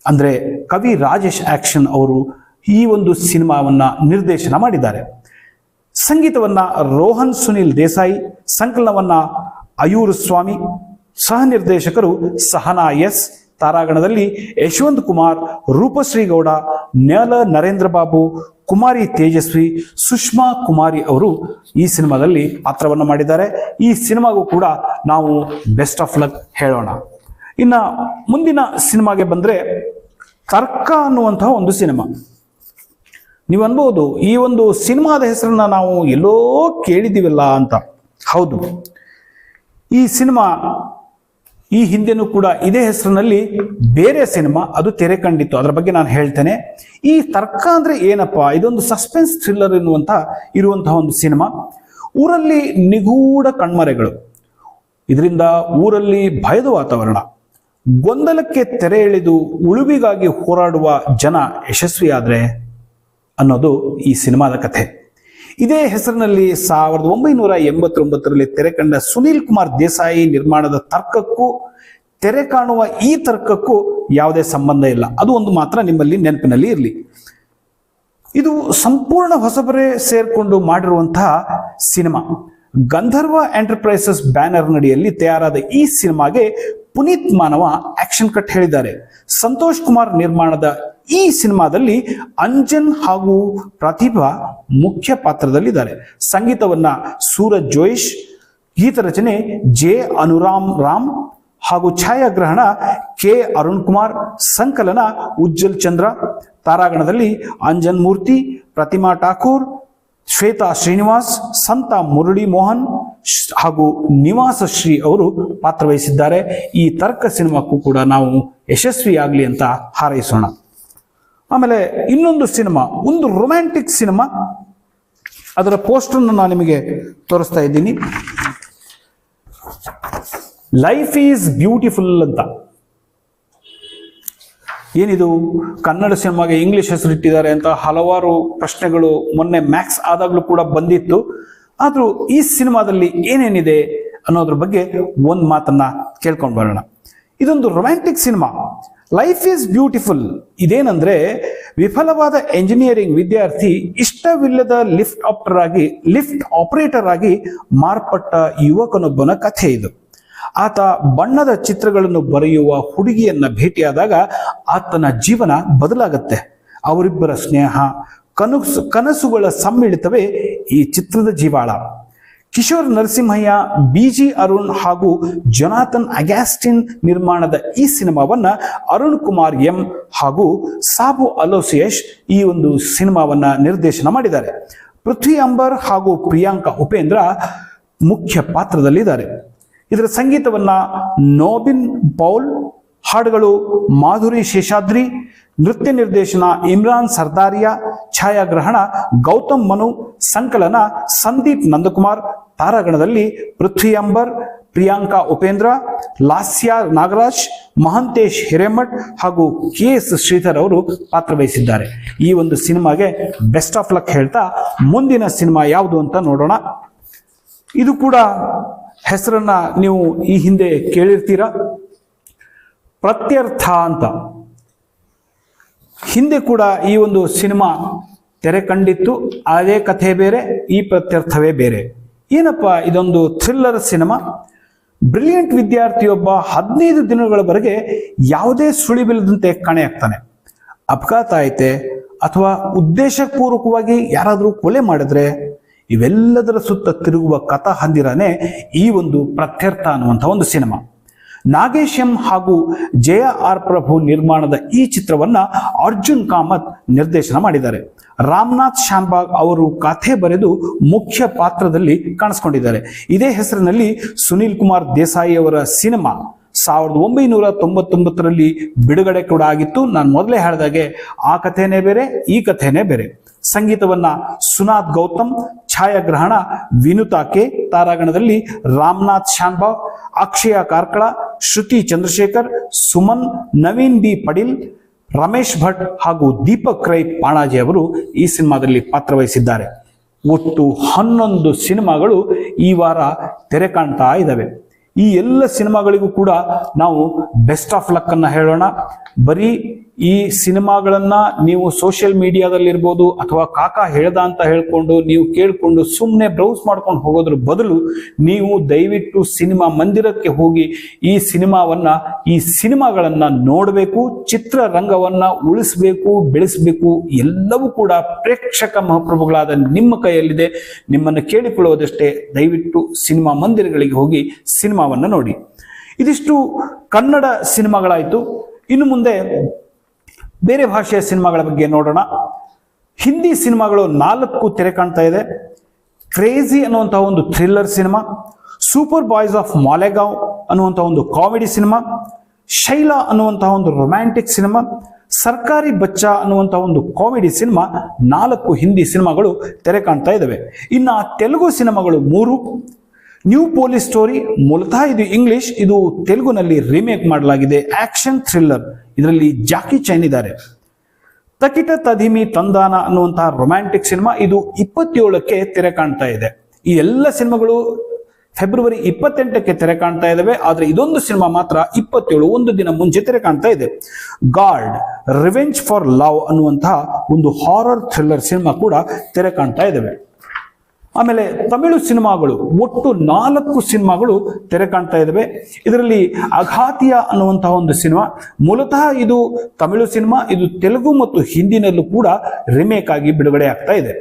ಅಂದ್ರೆ ಕವಿ ರಾಜೇಶ್ ಆಕ್ಷನ್ ಅವರು ಈ ಒಂದು ಸಿನಿಮಾವನ್ನ ನಿರ್ದೇಶನ ಮಾಡಿದ್ದಾರೆ. ಸಂಗೀತವನ್ನ ರೋಹನ್ ಸುನಿಲ್ ದೇಸಾಯಿ, ಸಂಕಲನವನ್ನ ಅಯೂರು ಸ್ವಾಮಿ, ಸಹ ನಿರ್ದೇಶಕರು ಸಹನಾ ಎಸ್, ತಾರಾಗಣದಲ್ಲಿ ಯಶವಂತ್ ಕುಮಾರ್, ರೂಪಶ್ರೀಗೌಡ, ನ್ಯಾಲ ನರೇಂದ್ರ ಬಾಬು, ಕುಮಾರಿ ತೇಜಸ್ವಿ, ಸುಷ್ಮಾ ಕುಮಾರಿ ಅವರು ಈ ಸಿನಿಮಾದಲ್ಲಿ ಪಾತ್ರವನ್ನು ಮಾಡಿದ್ದಾರೆ. ಈ ಸಿನಿಮಾಗೂ ಕೂಡ ನಾವು ಬೆಸ್ಟ್ ಆಫ್ ಲಕ್ ಹೇಳೋಣ. ಇನ್ನು ಮುಂದಿನ ಸಿನಿಮಾಗೆ ಬಂದರೆ ತರ್ಕ ಅನ್ನುವಂತಹ ಒಂದು ಸಿನಿಮಾ. ನೀವು ಅನ್ಬೋದು ಈ ಒಂದು ಸಿನಿಮಾದ ಹೆಸರನ್ನ ನಾವು ಎಲ್ಲೋ ಕೇಳಿದ್ದೀವಲ್ಲ ಅಂತ. ಹೌದು. ಈ ಸಿನಿಮಾ ಈ ಹಿಂದೆನೂ ಕೂಡ ಇದೇ ಹೆಸರಿನಲ್ಲಿ ಬೇರೆ ಸಿನಿಮಾ ಅದು ತೆರೆ ಕಂಡಿತ್ತು. ಅದರ ಬಗ್ಗೆ ನಾನು ಹೇಳ್ತೇನೆ. ಈ ತರ್ಕ ಅಂದ್ರೆ ಏನಪ್ಪ ಇದೊಂದು ಸಸ್ಪೆನ್ಸ್ ಥ್ರಿಲ್ಲರ್ ಎನ್ನುವಂತ ಇರುವಂತಹ ಒಂದು ಸಿನಿಮಾ. ಊರಲ್ಲಿ ನಿಗೂಢ ಕಣ್ಮರೆಗಳು. ಇದರಿಂದ ಊರಲ್ಲಿ ಭಯದ ವಾತಾವರಣ. ಗೊಂದಲಕ್ಕೆ ತೆರೆ ಎಳೆದು ಉಳುವಿಗಾಗಿ ಹೋರಾಡುವ ಜನ ಯಶಸ್ವಿಯಾದ್ರೆ ಅನ್ನೋದು ಈ ಸಿನಿಮಾದ ಕಥೆ. ಇದೇ ಹೆಸರಿನಲ್ಲಿ ಸಾವಿರದ ಒಂಬೈನೂರ ಎಂಬತ್ತೊಂಬತ್ತರಲ್ಲಿ ತೆರೆ ಕಂಡ ಸುನೀಲ್ ಕುಮಾರ್ ದೇಸಾಯಿ ನಿರ್ಮಾಣದ ತರ್ಕಕ್ಕೂ, ತೆರೆ ಕಾಣುವ ಈ ತರ್ಕಕ್ಕೂ ಯಾವುದೇ ಸಂಬಂಧ ಇಲ್ಲ. ಅದು ಒಂದು ಮಾತ್ರ ನಿಮ್ಮಲ್ಲಿ ನೆನಪಿನಲ್ಲಿ ಇರಲಿ. ಇದು ಸಂಪೂರ್ಣ ಹೊಸಬರೇ ಸೇರಿಕೊಂಡು ಮಾಡಿರುವಂತಹ ಸಿನಿಮಾ. ಗಂಧರ್ವ ಎಂಟರ್ಪ್ರೈಸಸ್ ಬ್ಯಾನರ್ ನಡಿಯಲ್ಲಿ ತಯಾರಾದ ಈ ಸಿನಿಮಾಗೆ ಪುನೀತ್ ಮಾನವ ಆಕ್ಷನ್ ಕಟ್ ಹೇಳಿದ್ದಾರೆ. ಸಂತೋಷ್ ಕುಮಾರ್ ನಿರ್ಮಾಣದ ಈ ಸಿನಿಮಾದಲ್ಲಿ ಅಂಜನ್ ಹಾಗೂ ಪ್ರತಿಭಾ ಮುಖ್ಯ ಪಾತ್ರದಲ್ಲಿದ್ದಾರೆ. ಸಂಗೀತವನ್ನ ಸೂರಜ್ ಜೋಯಿಶ್, ಗೀತ ರಚನೆ ಜೆ ಅನುರಾಮ್ ರಾಮ್ ಹಾಗೂ ಛಾಯಾಗ್ರಹಣ ಕೆ ಅರುಣ್ ಕುಮಾರ್, ಸಂಕಲನ ಉಜ್ಜಲ್ ಚಂದ್ರ, ತಾರಾಗಣದಲ್ಲಿ ಅಂಜನ್ ಮೂರ್ತಿ, ಪ್ರತಿಮಾ ಠಾಕೂರ್, ಶ್ವೇತಾ ಶ್ರೀನಿವಾಸ್, ಸಂತ ಮುರಳಿ ಮೋಹನ್ ಹಾಗೂ ನಿವಾಸ ಶ್ರೀ ಅವರು ಪಾತ್ರವಹಿಸಿದ್ದಾರೆ ಈ ತರ್ಕ ಸಿನಿಮಾಕ್ಕೂ ಕೂಡ ನಾವು ಯಶಸ್ವಿಯಾಗಲಿ ಅಂತ ಹಾರೈಸೋಣ. ಆಮೇಲೆ ಇನ್ನೊಂದು ಸಿನಿಮಾ, ಒಂದು ರೊಮ್ಯಾಂಟಿಕ್ ಸಿನಿಮಾ. ಅದರ ಪೋಸ್ಟರ್ನ ನಾನು ನಿಮಗೆ ತೋರಿಸ್ತಾ ಇದ್ದೀನಿ. ಲೈಫ್ ಈಸ್ ಬ್ಯೂಟಿಫುಲ್ ಅಂತ. ಏನಿದು? ಕನ್ನಡ ಸಿನಿಮಾಗೆ ಇಂಗ್ಲಿಷ್ ಹೆಸರಿಟ್ಟಿದ್ದಾರೆ ಅಂತ ಹಲವಾರು ಪ್ರಶ್ನೆಗಳು ಮೊನ್ನೆ ಮ್ಯಾಕ್ಸ್ ಆದಾಗಲೂ ಕೂಡ ಬಂದಿತ್ತು. ಆದರೂ ಈ ಸಿನಿಮಾದಲ್ಲಿ ಏನೇನಿದೆ ಅನ್ನೋದ್ರ ಬಗ್ಗೆ ಒಂದು ಮಾತನ್ನ ಕೇಳ್ಕೊಂಡು ಬರೋಣ. ಇದೊಂದು romantic cinema. Life is beautiful ಇದೇನಂದ್ರೆ ವಿಫಲವಾದ ಎಂಜಿನಿಯರಿಂಗ್ ವಿದ್ಯಾರ್ಥಿ ಇಷ್ಟವಿಲ್ಲದ ಲಿಫ್ಟ್ ಆಪ್ಟರ್ ಆಗಿ ಲಿಫ್ಟ್ ಆಪರೇಟರ್ ಆಗಿ ಮಾರ್ಪಟ್ಟ ಯುವಕನೊಬ್ಬನ ಕಥೆ ಇದು. ಆತ ಬಣ್ಣದ ಚಿತ್ರಗಳನ್ನು ಬರೆಯುವ ಹುಡುಗಿಯನ್ನ ಭೇಟಿಯಾದಾಗ ಆತನ ಜೀವನ ಬದಲಾಗತ್ತೆ. ಅವರಿಬ್ಬರ ಸ್ನೇಹ, ಕನಸು, ಕನಸುಗಳ ಸಮ್ಮಿಳಿತವೇ ಈ ಚಿತ್ರದ ಜೀವಾಳ. ಕಿಶೋರ್ ನರಸಿಂಹಯ್ಯ, ಬಿಜಿ ಅರುಣ್ ಹಾಗೂ ಜೊನಾಥನ್ ಅಗ್ಯಾಸ್ಟಿನ್ ನಿರ್ಮಾಣದ ಈ ಸಿನಿಮಾವನ್ನ ಅರುಣ್ ಕುಮಾರ್ ಎಂ ಹಾಗೂ ಸಾಬು ಅಲೋಸಿಯೇಶ್ ಈ ಒಂದು ಸಿನಿಮಾವನ್ನ ನಿರ್ದೇಶನ ಮಾಡಿದ್ದಾರೆ. ಪೃಥ್ವಿ ಅಂಬರ್ ಹಾಗೂ ಪ್ರಿಯಾಂಕಾ ಉಪೇಂದ್ರ ಮುಖ್ಯ ಪಾತ್ರದಲ್ಲಿದ್ದಾರೆ. ಇದರ ಸಂಗೀತವನ್ನ ನೋಬಿನ್ ಬೌಲ್ ಹಾಡುಗಳು ಮಾಧುರಿ ಶೇಷಾದ್ರಿ ನೃತ್ಯ ನಿರ್ದೇಶನ ಇಮ್ರಾನ್ ಸರ್ದಾರಿಯಾ, ಛಾಯಾಗ್ರಹಣ, ಗೌತಮ್ ಮನು, ಸಂಕಲನ, ಸಂದೀಪ್ ನಂದಕುಮಾರ್, ತಾರಾಗಣದಲ್ಲಿ ಪೃಥ್ವಿ ಅಂಬರ್, ಪ್ರಿಯಾಂಕಾ ಉಪೇಂದ್ರ, ಲಾಸ್ಯ ನಾಗರಾಜ್, ಮಹಂತೇಶ್ ಹಿರೇಮಠ್ ಹಾಗೂ ಕೆ ಎಸ್ ಶ್ರೀಧರ್ ಅವರು ಪಾತ್ರ ವಹಿಸಿದ್ದಾರೆ. ಈ ಒಂದು ಸಿನಿಮಾಗೆ ಬೆಸ್ಟ್ ಆಫ್ ಲಕ್ ಹೇಳ್ತಾ ಮುಂದಿನ ಸಿನಿಮಾ ಯಾವುದು ಅಂತ ನೋಡೋಣ. ಇದು ಕೂಡ ಹೆಸರನ್ನ ನೀವು ಈ ಹಿಂದೆ ಕೇಳಿರ್ತೀರಾ. ಪ್ರತ್ಯರ್ಥ ಅಂತ. ಹಿಂದೆ ಕೂಡ ಈ ಒಂದು ಸಿನಿಮಾ ತೆರೆ ಕಂಡಿತ್ತು, ಅದೇ ಕಥೆ ಬೇರೆ, ಈ ಪ್ರತ್ಯರ್ಥವೇ ಬೇರೆ. ಏನಪ್ಪ, ಇದೊಂದು ಥ್ರಿಲ್ಲರ್ ಸಿನಿಮಾ? ಬ್ರಿಲಿಯಂಟ್ ವಿದ್ಯಾರ್ಥಿಯೊಬ್ಬ ಹದಿನೈದು ದಿನಗಳವರೆಗೆ ಯಾವುದೇ ಸುಳಿವಿಲ್ಲದಂತೆ ಕಾಣೆಯಾಗ್ತಾನೆ ಅಪಘಾತ ಐತೆ, ಅಥವಾ ಉದ್ದೇಶಪೂರ್ವಕವಾಗಿ ಯಾರಾದರೂ ಕೊಲೆ ಮಾಡಿದ್ರೆ, ಇವೆಲ್ಲದರ ಸುತ್ತ ತಿರುಗುವ ಕಥಾ ಹಂದಿರನೇ ಈ ಒಂದು ಪ್ರತ್ಯರ್ಥ ಅನ್ನುವಂಥ ಒಂದು ಸಿನಿಮಾ. ನಾಗೇಶ್ ಎಂ ಹಾಗೂ ಜಯ ಆರ್ ಪ್ರಭು ನಿರ್ಮಾಣದ ಈ ಚಿತ್ರವನ್ನ ಅರ್ಜುನ್ ಕಾಮತ್ ನಿರ್ದೇಶನ ಮಾಡಿದ್ದಾರೆ. ರಾಮನಾಥ್ ಶಾನ್ಬಾಗ್ ಅವರು ಕಥೆ ಬರೆದು ಮುಖ್ಯ ಪಾತ್ರದಲ್ಲಿ ಕಾಣಿಸ್ಕೊಂಡಿದ್ದಾರೆ. ಇದೇ ಹೆಸರಿನಲ್ಲಿ ಸುನೀಲ್ ಕುಮಾರ್ ದೇಸಾಯಿ ಅವರ ಸಿನಿಮಾ ಸಾವಿರದ ಒಂಬೈನೂರ ತೊಂಬತ್ತೊಂಬತ್ತರಲ್ಲಿ ಬಿಡುಗಡೆ ಕೂಡ ಆಗಿತ್ತು. ನಾನು ಮೊದಲೇ ಹೇಳಿದಾಗೆ ಆ ಕಥೆನೇ ಬೇರೆ, ಈ ಕಥೆನೇ ಬೇರೆ. ಸಂಗೀತವನ್ನ ಸುನಾಥ್ ಗೌತಮ್, ಛಾಯಾಗ್ರಹಣ ವಿನುತಾ ಕೆ ತಾರಾಗಣದಲ್ಲಿ ರಾಮನಾಥ್ ಶಾನ್ಭಾವ್ ಅಕ್ಷಯ ಕಾರ್ಕಳ, ಶ್ರುತಿ ಚಂದ್ರಶೇಖರ್, ಸುಮನ್, ನವೀನ್ ಬಿ ಪಡಿಲ್, ರಮೇಶ್ ಭಟ್ ಹಾಗೂ ದೀಪಕ್ ರೈ ಪಾಣಾಜಿ ಅವರು ಈ ಸಿನಿಮಾದಲ್ಲಿ ಪಾತ್ರವಹಿಸಿದ್ದಾರೆ. ಒಟ್ಟು ಹನ್ನೊಂದು ಸಿನಿಮಾಗಳು ಈ ವಾರ ತೆರೆ ಕಾಣ್ತಾ ಇದ್ದಾವೆ ಈ ಎಲ್ಲ ಸಿನಿಮಾಗಳಿಗೂ ಕೂಡ ನಾವು ಬೆಸ್ಟ್ ಆಫ್ ಲಕ್ ಅನ್ನ ಹೇಳೋಣ. ಬರೀ ಈ ಸಿನಿಮಾಗಳನ್ನ ನೀವು ಸೋಷಿಯಲ್ ಮೀಡಿಯಾದಲ್ಲಿರ್ಬೋದು ಅಥವಾ ಕಾಕ ಹೇಳ್ದ ಅಂತ ಹೇಳ್ಕೊಂಡು ನೀವು ಕೇಳಿಕೊಂಡು ಸುಮ್ಮನೆ ಬ್ರೌಸ್ ಮಾಡ್ಕೊಂಡು ಹೋಗೋದ್ರ ಬದಲು ನೀವು ದಯವಿಟ್ಟು ಸಿನಿಮಾ ಮಂದಿರಕ್ಕೆ ಹೋಗಿ ಈ ಸಿನಿಮಾವನ್ನ, ಈ ಸಿನಿಮಾಗಳನ್ನ ನೋಡಬೇಕು, ಚಿತ್ರರಂಗವನ್ನ ಉಳಿಸ್ಬೇಕು, ಬೆಳೆಸಬೇಕು, ಎಲ್ಲವೂ ಕೂಡ ಪ್ರೇಕ್ಷಕ ಮಹಾಪ್ರಭುಗಳಾದ ನಿಮ್ಮ ಕೈಯಲ್ಲಿದೆ. ನಿಮ್ಮನ್ನು ಕೇಳಿಕೊಳ್ಳುವುದಷ್ಟೇ, ದಯವಿಟ್ಟು ಸಿನಿಮಾ ಮಂದಿರಗಳಿಗೆ ಹೋಗಿ ಸಿನಿಮಾವನ್ನ ನೋಡಿ. ಇದಿಷ್ಟು ಕನ್ನಡ ಸಿನಿಮಾಗಳಾಯಿತು. ಇನ್ನು ಮುಂದೆ ಬೇರೆ ಭಾಷೆಯ ಸಿನಿಮಾಗಳ ಬಗ್ಗೆ ನೋಡೋಣ. ಹಿಂದಿ ಸಿನಿಮಾಗಳು ನಾಲ್ಕು ತೆರೆ ಕಾಣ್ತಾ ಇದೆ. ಕ್ರೇಜಿ ಅನ್ನುವಂತಹ ಒಂದು thriller cinema. Super boys of Malegaon ಅನ್ನುವಂತಹ ಒಂದು ಕಾಮಿಡಿ ಸಿನಿಮಾ. ಶೈಲಾ ಅನ್ನುವಂತಹ ಒಂದು ರೊಮ್ಯಾಂಟಿಕ್ ಸಿನಿಮಾ. ಸರ್ಕಾರಿ ಬಚ್ಚ ಅನ್ನುವಂತಹ ಒಂದು ಕಾಮಿಡಿ ಸಿನಿಮಾ. ನಾಲ್ಕು ಹಿಂದಿ ಸಿನಿಮಾಗಳು ತೆರೆ ಕಾಣ್ತಾ ಇದ್ದಾವೆ ಇನ್ನು ತೆಲುಗು ಸಿನಿಮಾಗಳು ಮೂರು. ನ್ಯೂ ಪೊಲೀಸ್ ಸ್ಟೋರಿ ಮೂಲತಃ ಇದು ಇಂಗ್ಲಿಷ್ ಇದು ತೆಲುಗುನಲ್ಲಿ ರೀಮೇಕ್ ಮಾಡಲಾಗಿದೆ. ಆಕ್ಷನ್ ಥ್ರಿಲ್ಲರ್ ಇದರಲ್ಲಿ ಜಾಕಿ ಚೈನ್ ಇದ್ದಾರೆ. ತಕಿಟ ತದಿಮಿ ತಂದಾನ ಅನ್ನುವಂತಹ ರೊಮ್ಯಾಂಟಿಕ್ ಸಿನಿಮಾ ಇದು ಇಪ್ಪತ್ತೇಳಕ್ಕೆ ತೆರೆ ಕಾಣ್ತಾ ಇದೆ. ಈ ಎಲ್ಲ ಸಿನಿಮಾಗಳು ಫೆಬ್ರವರಿ ಇಪ್ಪತ್ತೆಂಟಕ್ಕೆ ತೆರೆ ಕಾಣ್ತಾ ಇದ್ದಾವೆ ಆದ್ರೆ ಇದೊಂದು ಸಿನಿಮಾ ಮಾತ್ರ ಇಪ್ಪತ್ತೇಳು, ಒಂದು ದಿನ ಮುಂಚೆ ತೆರೆ ಕಾಣ್ತಾ ಇದೆ. ಗಾರ್ಡ್ ರಿವೆಂಜ್ ಫಾರ್ ಲವ್ ಅನ್ನುವಂತಹ ಒಂದು ಹಾರರ್ ಥ್ರಿಲ್ಲರ್ ಸಿನಿಮಾ ಕೂಡ ತೆರೆ ಕಾಣ್ತಾ ಇದ್ದಾವೆ ಆಮೇಲೆ ತಮಿಳು ಸಿನಿಮಾಗಳು, ಒಟ್ಟು ನಾಲ್ಕು ಸಿನಿಮಾಗಳು ತೆರೆ ಕಾಣ್ತಾ ಇದ್ದಾವೆ ಇದರಲ್ಲಿ ಅಘಾತಿಯ ಅನ್ನುವಂತಹ ಒಂದು ಸಿನಿಮಾ, ಮೂಲತಃ ಇದು ತಮಿಳು ಸಿನಿಮಾ, ಇದು ತೆಲುಗು ಮತ್ತು ಹಿಂದಿನಲ್ಲೂ ಕೂಡ ರಿಮೇಕ್ ಆಗಿ ಬಿಡುಗಡೆ ಆಗ್ತಾ ಇದೆ.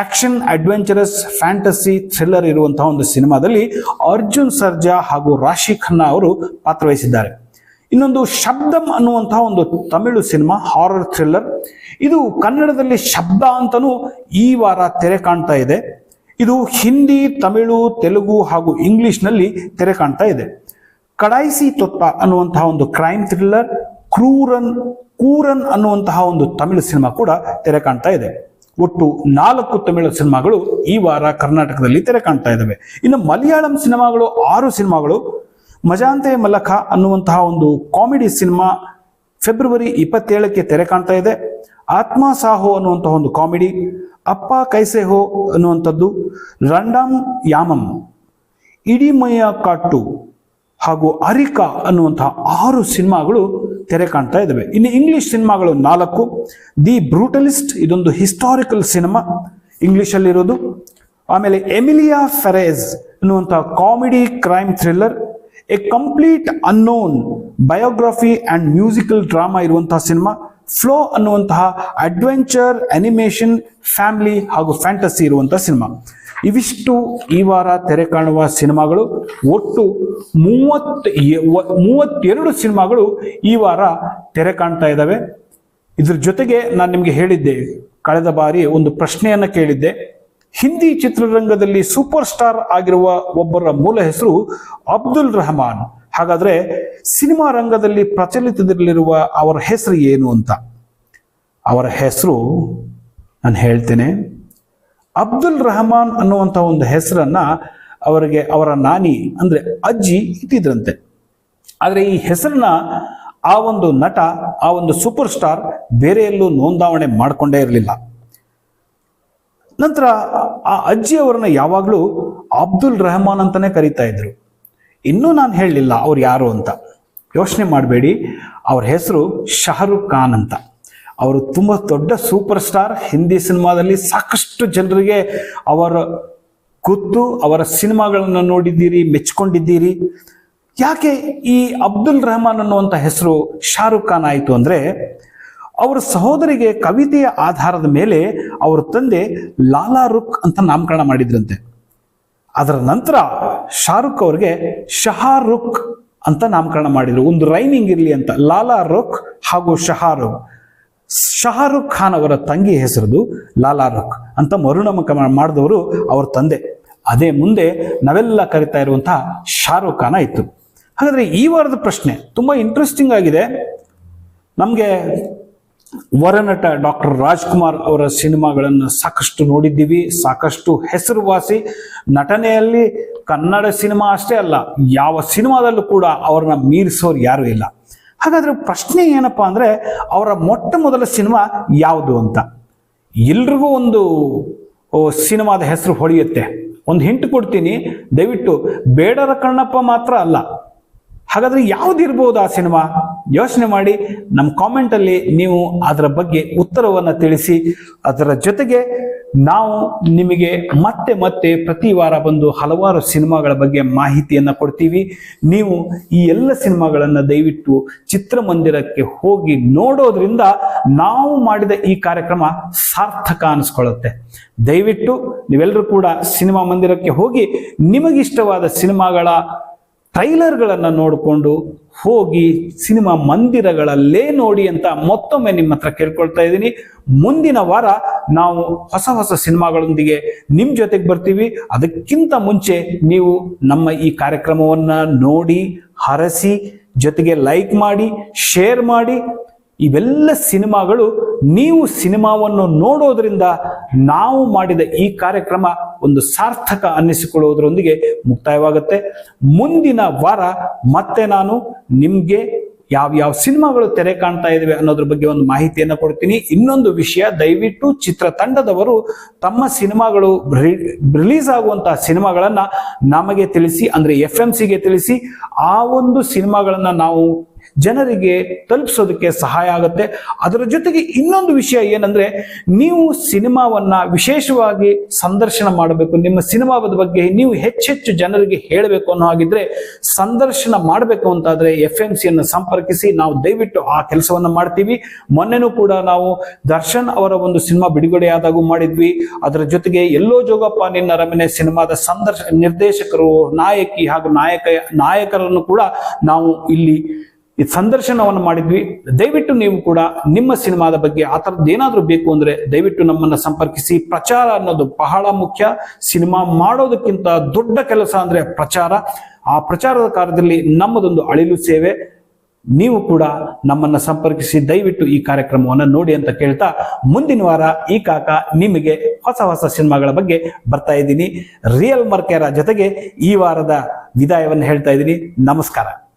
ಆಕ್ಷನ್ ಅಡ್ವೆಂಚರಸ್ ಫ್ಯಾಂಟಸಿ ಥ್ರಿಲ್ಲರ್ ಇರುವಂತಹ ಒಂದು ಸಿನಿಮಾದಲ್ಲಿ ಅರ್ಜುನ್ ಸರ್ಜಾ ಹಾಗೂ ರಾಶಿ ಖನ್ನಾ ಅವರು ಪಾತ್ರವಹಿಸಿದ್ದಾರೆ ಇನ್ನೊಂದು ಶಬ್ದಂ ಅನ್ನುವಂತಹ ಒಂದು ತಮಿಳು ಸಿನಿಮಾ ಹಾರರ್ ಥ್ರಿಲ್ಲರ್ ಇದು ಕನ್ನಡದಲ್ಲಿ ಶಬ್ದ ಅಂತಲೂ ಈ ವಾರ ತೆರೆ ಕಾಣ್ತಾ ಇದೆ. ಇದು ಹಿಂದಿ, ತಮಿಳು, ತೆಲುಗು ಹಾಗೂ ಇಂಗ್ಲಿಷ್ನಲ್ಲಿ ತೆರೆ ಕಾಣ್ತಾ ಇದೆ. ಕಡಾಯಿಸಿ ತೊತ್ತ ಅನ್ನುವಂತಹ ಒಂದು ಕ್ರೈಮ್ ಥ್ರಿಲ್ಲರ್ ಕ್ರೂರನ್, ಕೂರನ್ ಅನ್ನುವಂತಹ ಒಂದು ತಮಿಳು ಸಿನಿಮಾ ಕೂಡ ತೆರೆ ಕಾಣ್ತಾ ಇದೆ. ಒಟ್ಟು ನಾಲ್ಕು ತಮಿಳು ಸಿನಿಮಾಗಳು ಈ ವಾರ ಕರ್ನಾಟಕದಲ್ಲಿ ತೆರೆ ಕಾಣ್ತಾ ಇದ್ದಾವೆ ಇನ್ನು ಮಲಯಾಳಂ ಸಿನಿಮಾಗಳು, ಆರು ಸಿನಿಮಾಗಳು, ಮಜಾಂತೆ ಮಲಖ ಅನ್ನುವಂತಹ ಒಂದು ಕಾಮಿಡಿ ಸಿನಿಮಾ ಫೆಬ್ರವರಿ ಇಪ್ಪತ್ತೇಳಕ್ಕೆ ತೆರೆ ಕಾಣ್ತಾ ಇದೆ. ಆತ್ಮ ಸಾಹೋ ಅನ್ನುವಂತಹ ಒಂದು ಕಾಮಿಡಿ ಅಪ್ಪ ಕೈಸೆ ಹೋ ಅನ್ನುವಂಥದ್ದು ರಂಡಮ್ ಯಾಮಂ ಇಡಿಮಯ ಕಾಟು ಹಾಗೂ ಅರಿಕಾ ಅನ್ನುವಂತಹ ಆರು ಸಿನಿಮಾಗಳು ತೆರೆ ಕಾಣ್ತಾ ಇದ್ದಾವೆ ಇನ್ನು ಇಂಗ್ಲಿಷ್ ಸಿನಿಮಾಗಳು ನಾಲ್ಕು. ದಿ ಬ್ರೂಟಲಿಸ್ಟ್ ಇದೊಂದು ಹಿಸ್ಟಾರಿಕಲ್ ಸಿನಿಮಾ ಇಂಗ್ಲಿಷಲ್ಲಿರೋದು ಆಮೇಲೆ ಎಮಿಲಿಯಾ ಫೆರೇಜ್ ಅನ್ನುವಂತಹ comedy crime thriller a complete unknown biography and musical drama ಇರುವಂತಹ ಸಿನಿಮಾ ಫ್ಲೋ ಅನ್ನುವಂತಹ ಅಡ್ವೆಂಚರ್, ಅನಿಮೇಷನ್, ಫ್ಯಾಮಿಲಿ ಹಾಗೂ ಫ್ಯಾಂಟಸಿ ಇರುವಂತಹ ಸಿನಿಮಾ. ಇವಿಷ್ಟು ಈ ವಾರ ತೆರೆ ಕಾಣುವ ಸಿನಿಮಾಗಳು. ಒಟ್ಟು ಮೂವತ್ ಮೂವತ್ತೆರಡು ಸಿನಿಮಾಗಳು ಈ ವಾರ ತೆರೆ ಕಾಣ್ತಾ ಇದ್ದಾವೆ ಇದ್ರ ಜೊತೆಗೆ ನಾನು ನಿಮಗೆ ಹೇಳಿದ್ದೆ, ಕಳೆದ ಬಾರಿ ಒಂದು ಪ್ರಶ್ನೆಯನ್ನು ಕೇಳಿದ್ದೆ. ಹಿಂದಿ ಚಿತ್ರರಂಗದಲ್ಲಿ ಸೂಪರ್ ಸ್ಟಾರ್ ಆಗಿರುವ ಒಬ್ಬರ ಮೂಲ ಹೆಸರು ಅಬ್ದುಲ್ ರಹಮಾನ್. ಹಾಗಾದ್ರೆ ಸಿನಿಮಾ ರಂಗದಲ್ಲಿ ಪ್ರಚಲಿತದಲ್ಲಿರುವ ಅವರ ಹೆಸರು ಏನು ಅಂತ? ಅವರ ಹೆಸರು ನಾನು ಹೇಳ್ತೇನೆ. ಅಬ್ದುಲ್ ರಹಮಾನ್ ಅನ್ನುವಂಥ ಒಂದು ಹೆಸರನ್ನ ಅವರಿಗೆ ಅವರ ನಾನಿ ಅಂದ್ರೆ ಅಜ್ಜಿ ಇಟ್ಟಿದ್ರಂತೆ. ಆದರೆ ಈ ಹೆಸರನ್ನ ಆ ಒಂದು ನಟ, ಆ ಒಂದು ಸೂಪರ್ ಸ್ಟಾರ್ ಬೇರೆಯಲ್ಲೂ ನೋಂದಾವಣೆ ಮಾಡಿಕೊಂಡೇ ಇರಲಿಲ್ಲ. ನಂತರ ಆ ಅಜ್ಜಿಯವರನ್ನ ಯಾವಾಗಲೂ ಅಬ್ದುಲ್ ರೆಹಮಾನ್ ಅಂತಾನೆ ಕರೀತಾ ಇದ್ರು. ಇನ್ನೂ ನಾನು ಹೇಳಲಿಲ್ಲ ಅವ್ರು ಯಾರು ಅಂತ. ಯೋಚನೆ ಮಾಡಬೇಡಿ, ಅವ್ರ ಹೆಸರು ಶಾರುಖ್ ಖಾನ್ ಅಂತ. ಅವರು ತುಂಬ ದೊಡ್ಡ ಸೂಪರ್ ಸ್ಟಾರ್ ಹಿಂದಿ ಸಿನಿಮಾದಲ್ಲಿ ಸಾಕಷ್ಟು ಜನರಿಗೆ ಅವರ ಕೂತು ಅವರ ಸಿನಿಮಾಗಳನ್ನು ನೋಡಿದ್ದೀರಿ, ಮೆಚ್ಕೊಂಡಿದ್ದೀರಿ. ಯಾಕೆ ಈ ಅಬ್ದುಲ್ ರೆಹಮಾನ್ ಅನ್ನುವಂಥ ಹೆಸರು ಶಾರುಖ್ ಖಾನ್ ಆಯಿತು ಅಂದರೆ, ಅವರ ಸಹೋದರಿಗೆ ಕವಿತೆಯ ಆಧಾರದ ಮೇಲೆ ಅವರ ತಂದೆ ಲಾಲಾ ರುಕ್ ಅಂತ ನಾಮಕರಣ ಮಾಡಿದ್ರಂತೆ. ಅದರ ನಂತರ ಶಾರುಖ್ ಅವ್ರಿಗೆ ಶಹಾರುಖ್ ಅಂತ ನಾಮಕರಣ ಮಾಡಿದ್ರು. ಒಂದು ರೈಮಿಂಗ್ ಇರಲಿ ಅಂತ. ಲಾಲಾ ರುಖ್ ಹಾಗೂ ಶಹಾರುಖ್. ಶಹಾರುಖ್ ಖಾನ್ ಅವರ ತಂಗಿ ಹೆಸರದು ಲಾಲಾ ರುಖ್ ಅಂತ ಮರುನಾಮಕ ಮಾಡಿದವರು ಅವರ ತಂದೆ. ಅದೇ ಮುಂದೆ ನಾವೆಲ್ಲ ಕರಿತಾ ಇರುವಂತಹ ಶಾರುಖ್ ಖಾನ್ ಇತ್ತು ಹಾಗಾದ್ರೆ ಈ ವಾರದ ಪ್ರಶ್ನೆ ತುಂಬಾ ಇಂಟ್ರೆಸ್ಟಿಂಗ್ ಆಗಿದೆ. ನಮಗೆ ವರನಟ ಡಾಕ್ಟರ್ ರಾಜ್ಕುಮಾರ್ ಅವರ ಸಿನಿಮಾಗಳನ್ನು ಸಾಕಷ್ಟು ನೋಡಿದ್ದೀವಿ, ಸಾಕಷ್ಟು ಹೆಸರುವಾಸಿ ನಟನೆಯಲ್ಲಿ ಕನ್ನಡ ಸಿನಿಮಾ ಅಷ್ಟೇ ಅಲ್ಲ, ಯಾವ ಸಿನಿಮಾದಲ್ಲೂ ಕೂಡ ಅವ್ರನ್ನ ಮೀರಿಸೋರು ಯಾರೂ ಇಲ್ಲ. ಹಾಗಾದ್ರೆ ಪ್ರಶ್ನೆ ಏನಪ್ಪಾ ಅಂದ್ರೆ, ಅವರ ಮೊಟ್ಟ ಮೊದಲ ಸಿನಿಮಾ ಯಾವುದು ಅಂತ. ಎಲ್ರಿಗೂ ಒಂದು ಸಿನಿಮಾದ ಹೆಸರು ಹೊಳೆಯುತ್ತೆ. ಒಂದು ಹಿಂಟ್ ಕೊಡ್ತೀನಿ, ದಯವಿಟ್ಟು ಬೇಡರ ಕಣ್ಣಪ್ಪ ಮಾತ್ರ ಅಲ್ಲ. ಹಾಗಾದ್ರೆ ಯಾವ್ದಿರ್ಬೋದು ಆ ಸಿನಿಮಾ? ಯೋಚನೆ ಮಾಡಿ ನಮ್ಮ ಕಾಮೆಂಟಲ್ಲಿ ನೀವು ಅದರ ಬಗ್ಗೆ ಉತ್ತರವನ್ನು ತಿಳಿಸಿ, ಅದರ ಜೊತೆಗೆ ನಾವು ನಿಮಗೆ ಮತ್ತೆ ಮತ್ತೆ ಪ್ರತಿ ವಾರ ಬಂದು ಹಲವಾರು ಸಿನಿಮಾಗಳ ಬಗ್ಗೆ ಮಾಹಿತಿಯನ್ನು ಕೊಡ್ತೀವಿ. ನೀವು ಈ ಎಲ್ಲ ಸಿನಿಮಾಗಳನ್ನು ದಯವಿಟ್ಟು ಚಿತ್ರಮಂದಿರಕ್ಕೆ ಹೋಗಿ ನೋಡೋದ್ರಿಂದ ನಾವು ಮಾಡಿದ ಈ ಕಾರ್ಯಕ್ರಮ ಸಾರ್ಥಕ ಅನಿಸ್ಕೊಳ್ಳುತ್ತೆ. ದಯವಿಟ್ಟು ನೀವೆಲ್ಲರೂ ಕೂಡ ಸಿನಿಮಾ ಮಂದಿರಕ್ಕೆ ಹೋಗಿ ನಿಮಗಿಷ್ಟವಾದ ಸಿನಿಮಾಗಳ ಟ್ರೈಲರ್ಗಳನ್ನು ನೋಡಿಕೊಂಡು ಹೋಗಿ ಸಿನಿಮಾ ಮಂದಿರಗಳಲ್ಲೇ ನೋಡಿ ಅಂತ ಮತ್ತೊಮ್ಮೆ ನಿಮ್ಮ ಹತ್ರ ಕೇಳ್ಕೊಳ್ತಾ ಇದ್ದೀನಿ. ಮುಂದಿನ ವಾರ ನಾವು ಹೊಸ ಹೊಸ ಸಿನಿಮಾಗಳೊಂದಿಗೆ ನಿಮ್ಮ ಜೊತೆಗೆ ಬರ್ತೀವಿ. ಅದಕ್ಕಿಂತ ಮುಂಚೆ ನೀವು ನಮ್ಮ ಈ ಕಾರ್ಯಕ್ರಮವನ್ನು ನೋಡಿ, ಹರಸಿ, ಜೊತೆಗೆ ಲೈಕ್ ಮಾಡಿ ಶೇರ್ ಮಾಡಿ ಇವೆಲ್ಲ ಸಿನಿಮಾಗಳು ನೀವು ಸಿನಿಮಾವನ್ನು ನೋಡೋದ್ರಿಂದ ನಾವು ಮಾಡಿದ ಈ ಕಾರ್ಯಕ್ರಮ ಒಂದು ಸಾರ್ಥಕ ಅನ್ನಿಸಿಕೊಳ್ಳುವುದರೊಂದಿಗೆ ಮುಕ್ತಾಯವಾಗುತ್ತೆ. ಮುಂದಿನ ವಾರ ಮತ್ತೆ ನಾನು ನಿಮಗೆ ಯಾವ ಸಿನಿಮಾಗಳು ತೆರೆ ಕಾಣ್ತಾ ಇದ್ದಾವೆ ಅನ್ನೋದ್ರ ಬಗ್ಗೆ ಒಂದು ಮಾಹಿತಿಯನ್ನು ಕೊಡ್ತೀನಿ. ಇನ್ನೊಂದು ವಿಷಯ, ದಯವಿಟ್ಟು ಚಿತ್ರತಂಡದವರು ತಮ್ಮ ಸಿನಿಮಾಗಳು ರಿಲೀಸ್ ಆಗುವಂತಹ ಸಿನಿಮಾಗಳನ್ನ ನಮಗೆ ತಿಳಿಸಿ, ಅಂದ್ರೆ ಎಫ್ ಎಂ ಸಿಗೆ ತಿಳಿಸಿ, ಆ ಒಂದು ಸಿನಿಮಾಗಳನ್ನ ನಾವು ಜನರಿಗೆ ತಲುಪಿಸೋದಕ್ಕೆ ಸಹಾಯ ಆಗುತ್ತೆ. ಅದರ ಜೊತೆಗೆ ಇನ್ನೊಂದು ವಿಷಯ ಏನಂದ್ರೆ, ನೀವು ಸಿನಿಮಾವನ್ನ ವಿಶೇಷವಾಗಿ ಸಂದರ್ಶನ ಮಾಡಬೇಕು. ನಿಮ್ಮ ಸಿನಿಮಾದ ಬಗ್ಗೆ ನೀವು ಹೆಚ್ಚೆಚ್ಚು ಜನರಿಗೆ ಹೇಳಬೇಕು ಅನ್ನೋ ಹಾಗಿದ್ರೆ, ಸಂದರ್ಶನ ಮಾಡಬೇಕು ಅಂತಾದ್ರೆ ಎಫ್ ಎಂ ಸಿಯನ್ನು ಸಂಪರ್ಕಿಸಿ, ನಾವು ದಯವಿಟ್ಟು ಆ ಕೆಲಸವನ್ನ ಮಾಡ್ತೀವಿ. ಮೊನ್ನೆನೂ ಕೂಡ ನಾವು ದರ್ಶನ್ ಅವರ ಒಂದು ಸಿನಿಮಾ ಬಿಡುಗಡೆಯಾದಾಗೂ ಮಾಡಿದ್ವಿ. ಅದರ ಜೊತೆಗೆ ಎಲ್ಲೋ ಜೋಗಪ್ಪ ನಿನ್ನ ರಮನೆ ಸಿನಿಮಾದ ಸಂದರ್ಶ ನಿರ್ದೇಶಕರು, ನಾಯಕಿ ಹಾಗೂ ನಾಯಕ, ನಾಯಕರನ್ನು ಕೂಡ ನಾವು ಇಲ್ಲಿ ಈ ಸಂದರ್ಶನವನ್ನು ಮಾಡಿದ್ವಿ. ದಯವಿಟ್ಟು ನೀವು ಕೂಡ ನಿಮ್ಮ ಸಿನಿಮಾದ ಬಗ್ಗೆ ಆ ಥರದ್ದು ಏನಾದರೂ ಬೇಕು ಅಂದರೆ ದಯವಿಟ್ಟು ನಮ್ಮನ್ನು ಸಂಪರ್ಕಿಸಿ. ಪ್ರಚಾರ ಅನ್ನೋದು ಬಹಳ ಮುಖ್ಯ. ಸಿನಿಮಾ ಮಾಡೋದಕ್ಕಿಂತ ದೊಡ್ಡ ಕೆಲಸ ಅಂದರೆ ಪ್ರಚಾರ. ಆ ಪ್ರಚಾರದ ಕಾರ್ಯದಲ್ಲಿ ನಮ್ಮದೊಂದು ಅಳಿಲು ಸೇವೆ. ನೀವು ಕೂಡ ನಮ್ಮನ್ನು ಸಂಪರ್ಕಿಸಿ, ದಯವಿಟ್ಟು ಈ ಕಾರ್ಯಕ್ರಮವನ್ನು ನೋಡಿ ಅಂತ ಕೇಳ್ತಾ ಮುಂದಿನ ವಾರ ಈ ಕಾಕ ನಿಮಗೆ ಹೊಸ ಹೊಸ ಸಿನಿಮಾಗಳ ಬಗ್ಗೆ ಬರ್ತಾ ಇದ್ದೀನಿ. ರಿಯಲ್ ಮರ್ಕೆರ ಜೊತೆಗೆ ಈ ವಾರದ ವಿದಾಯವನ್ನು ಹೇಳ್ತಾ ಇದ್ದೀನಿ. ನಮಸ್ಕಾರ.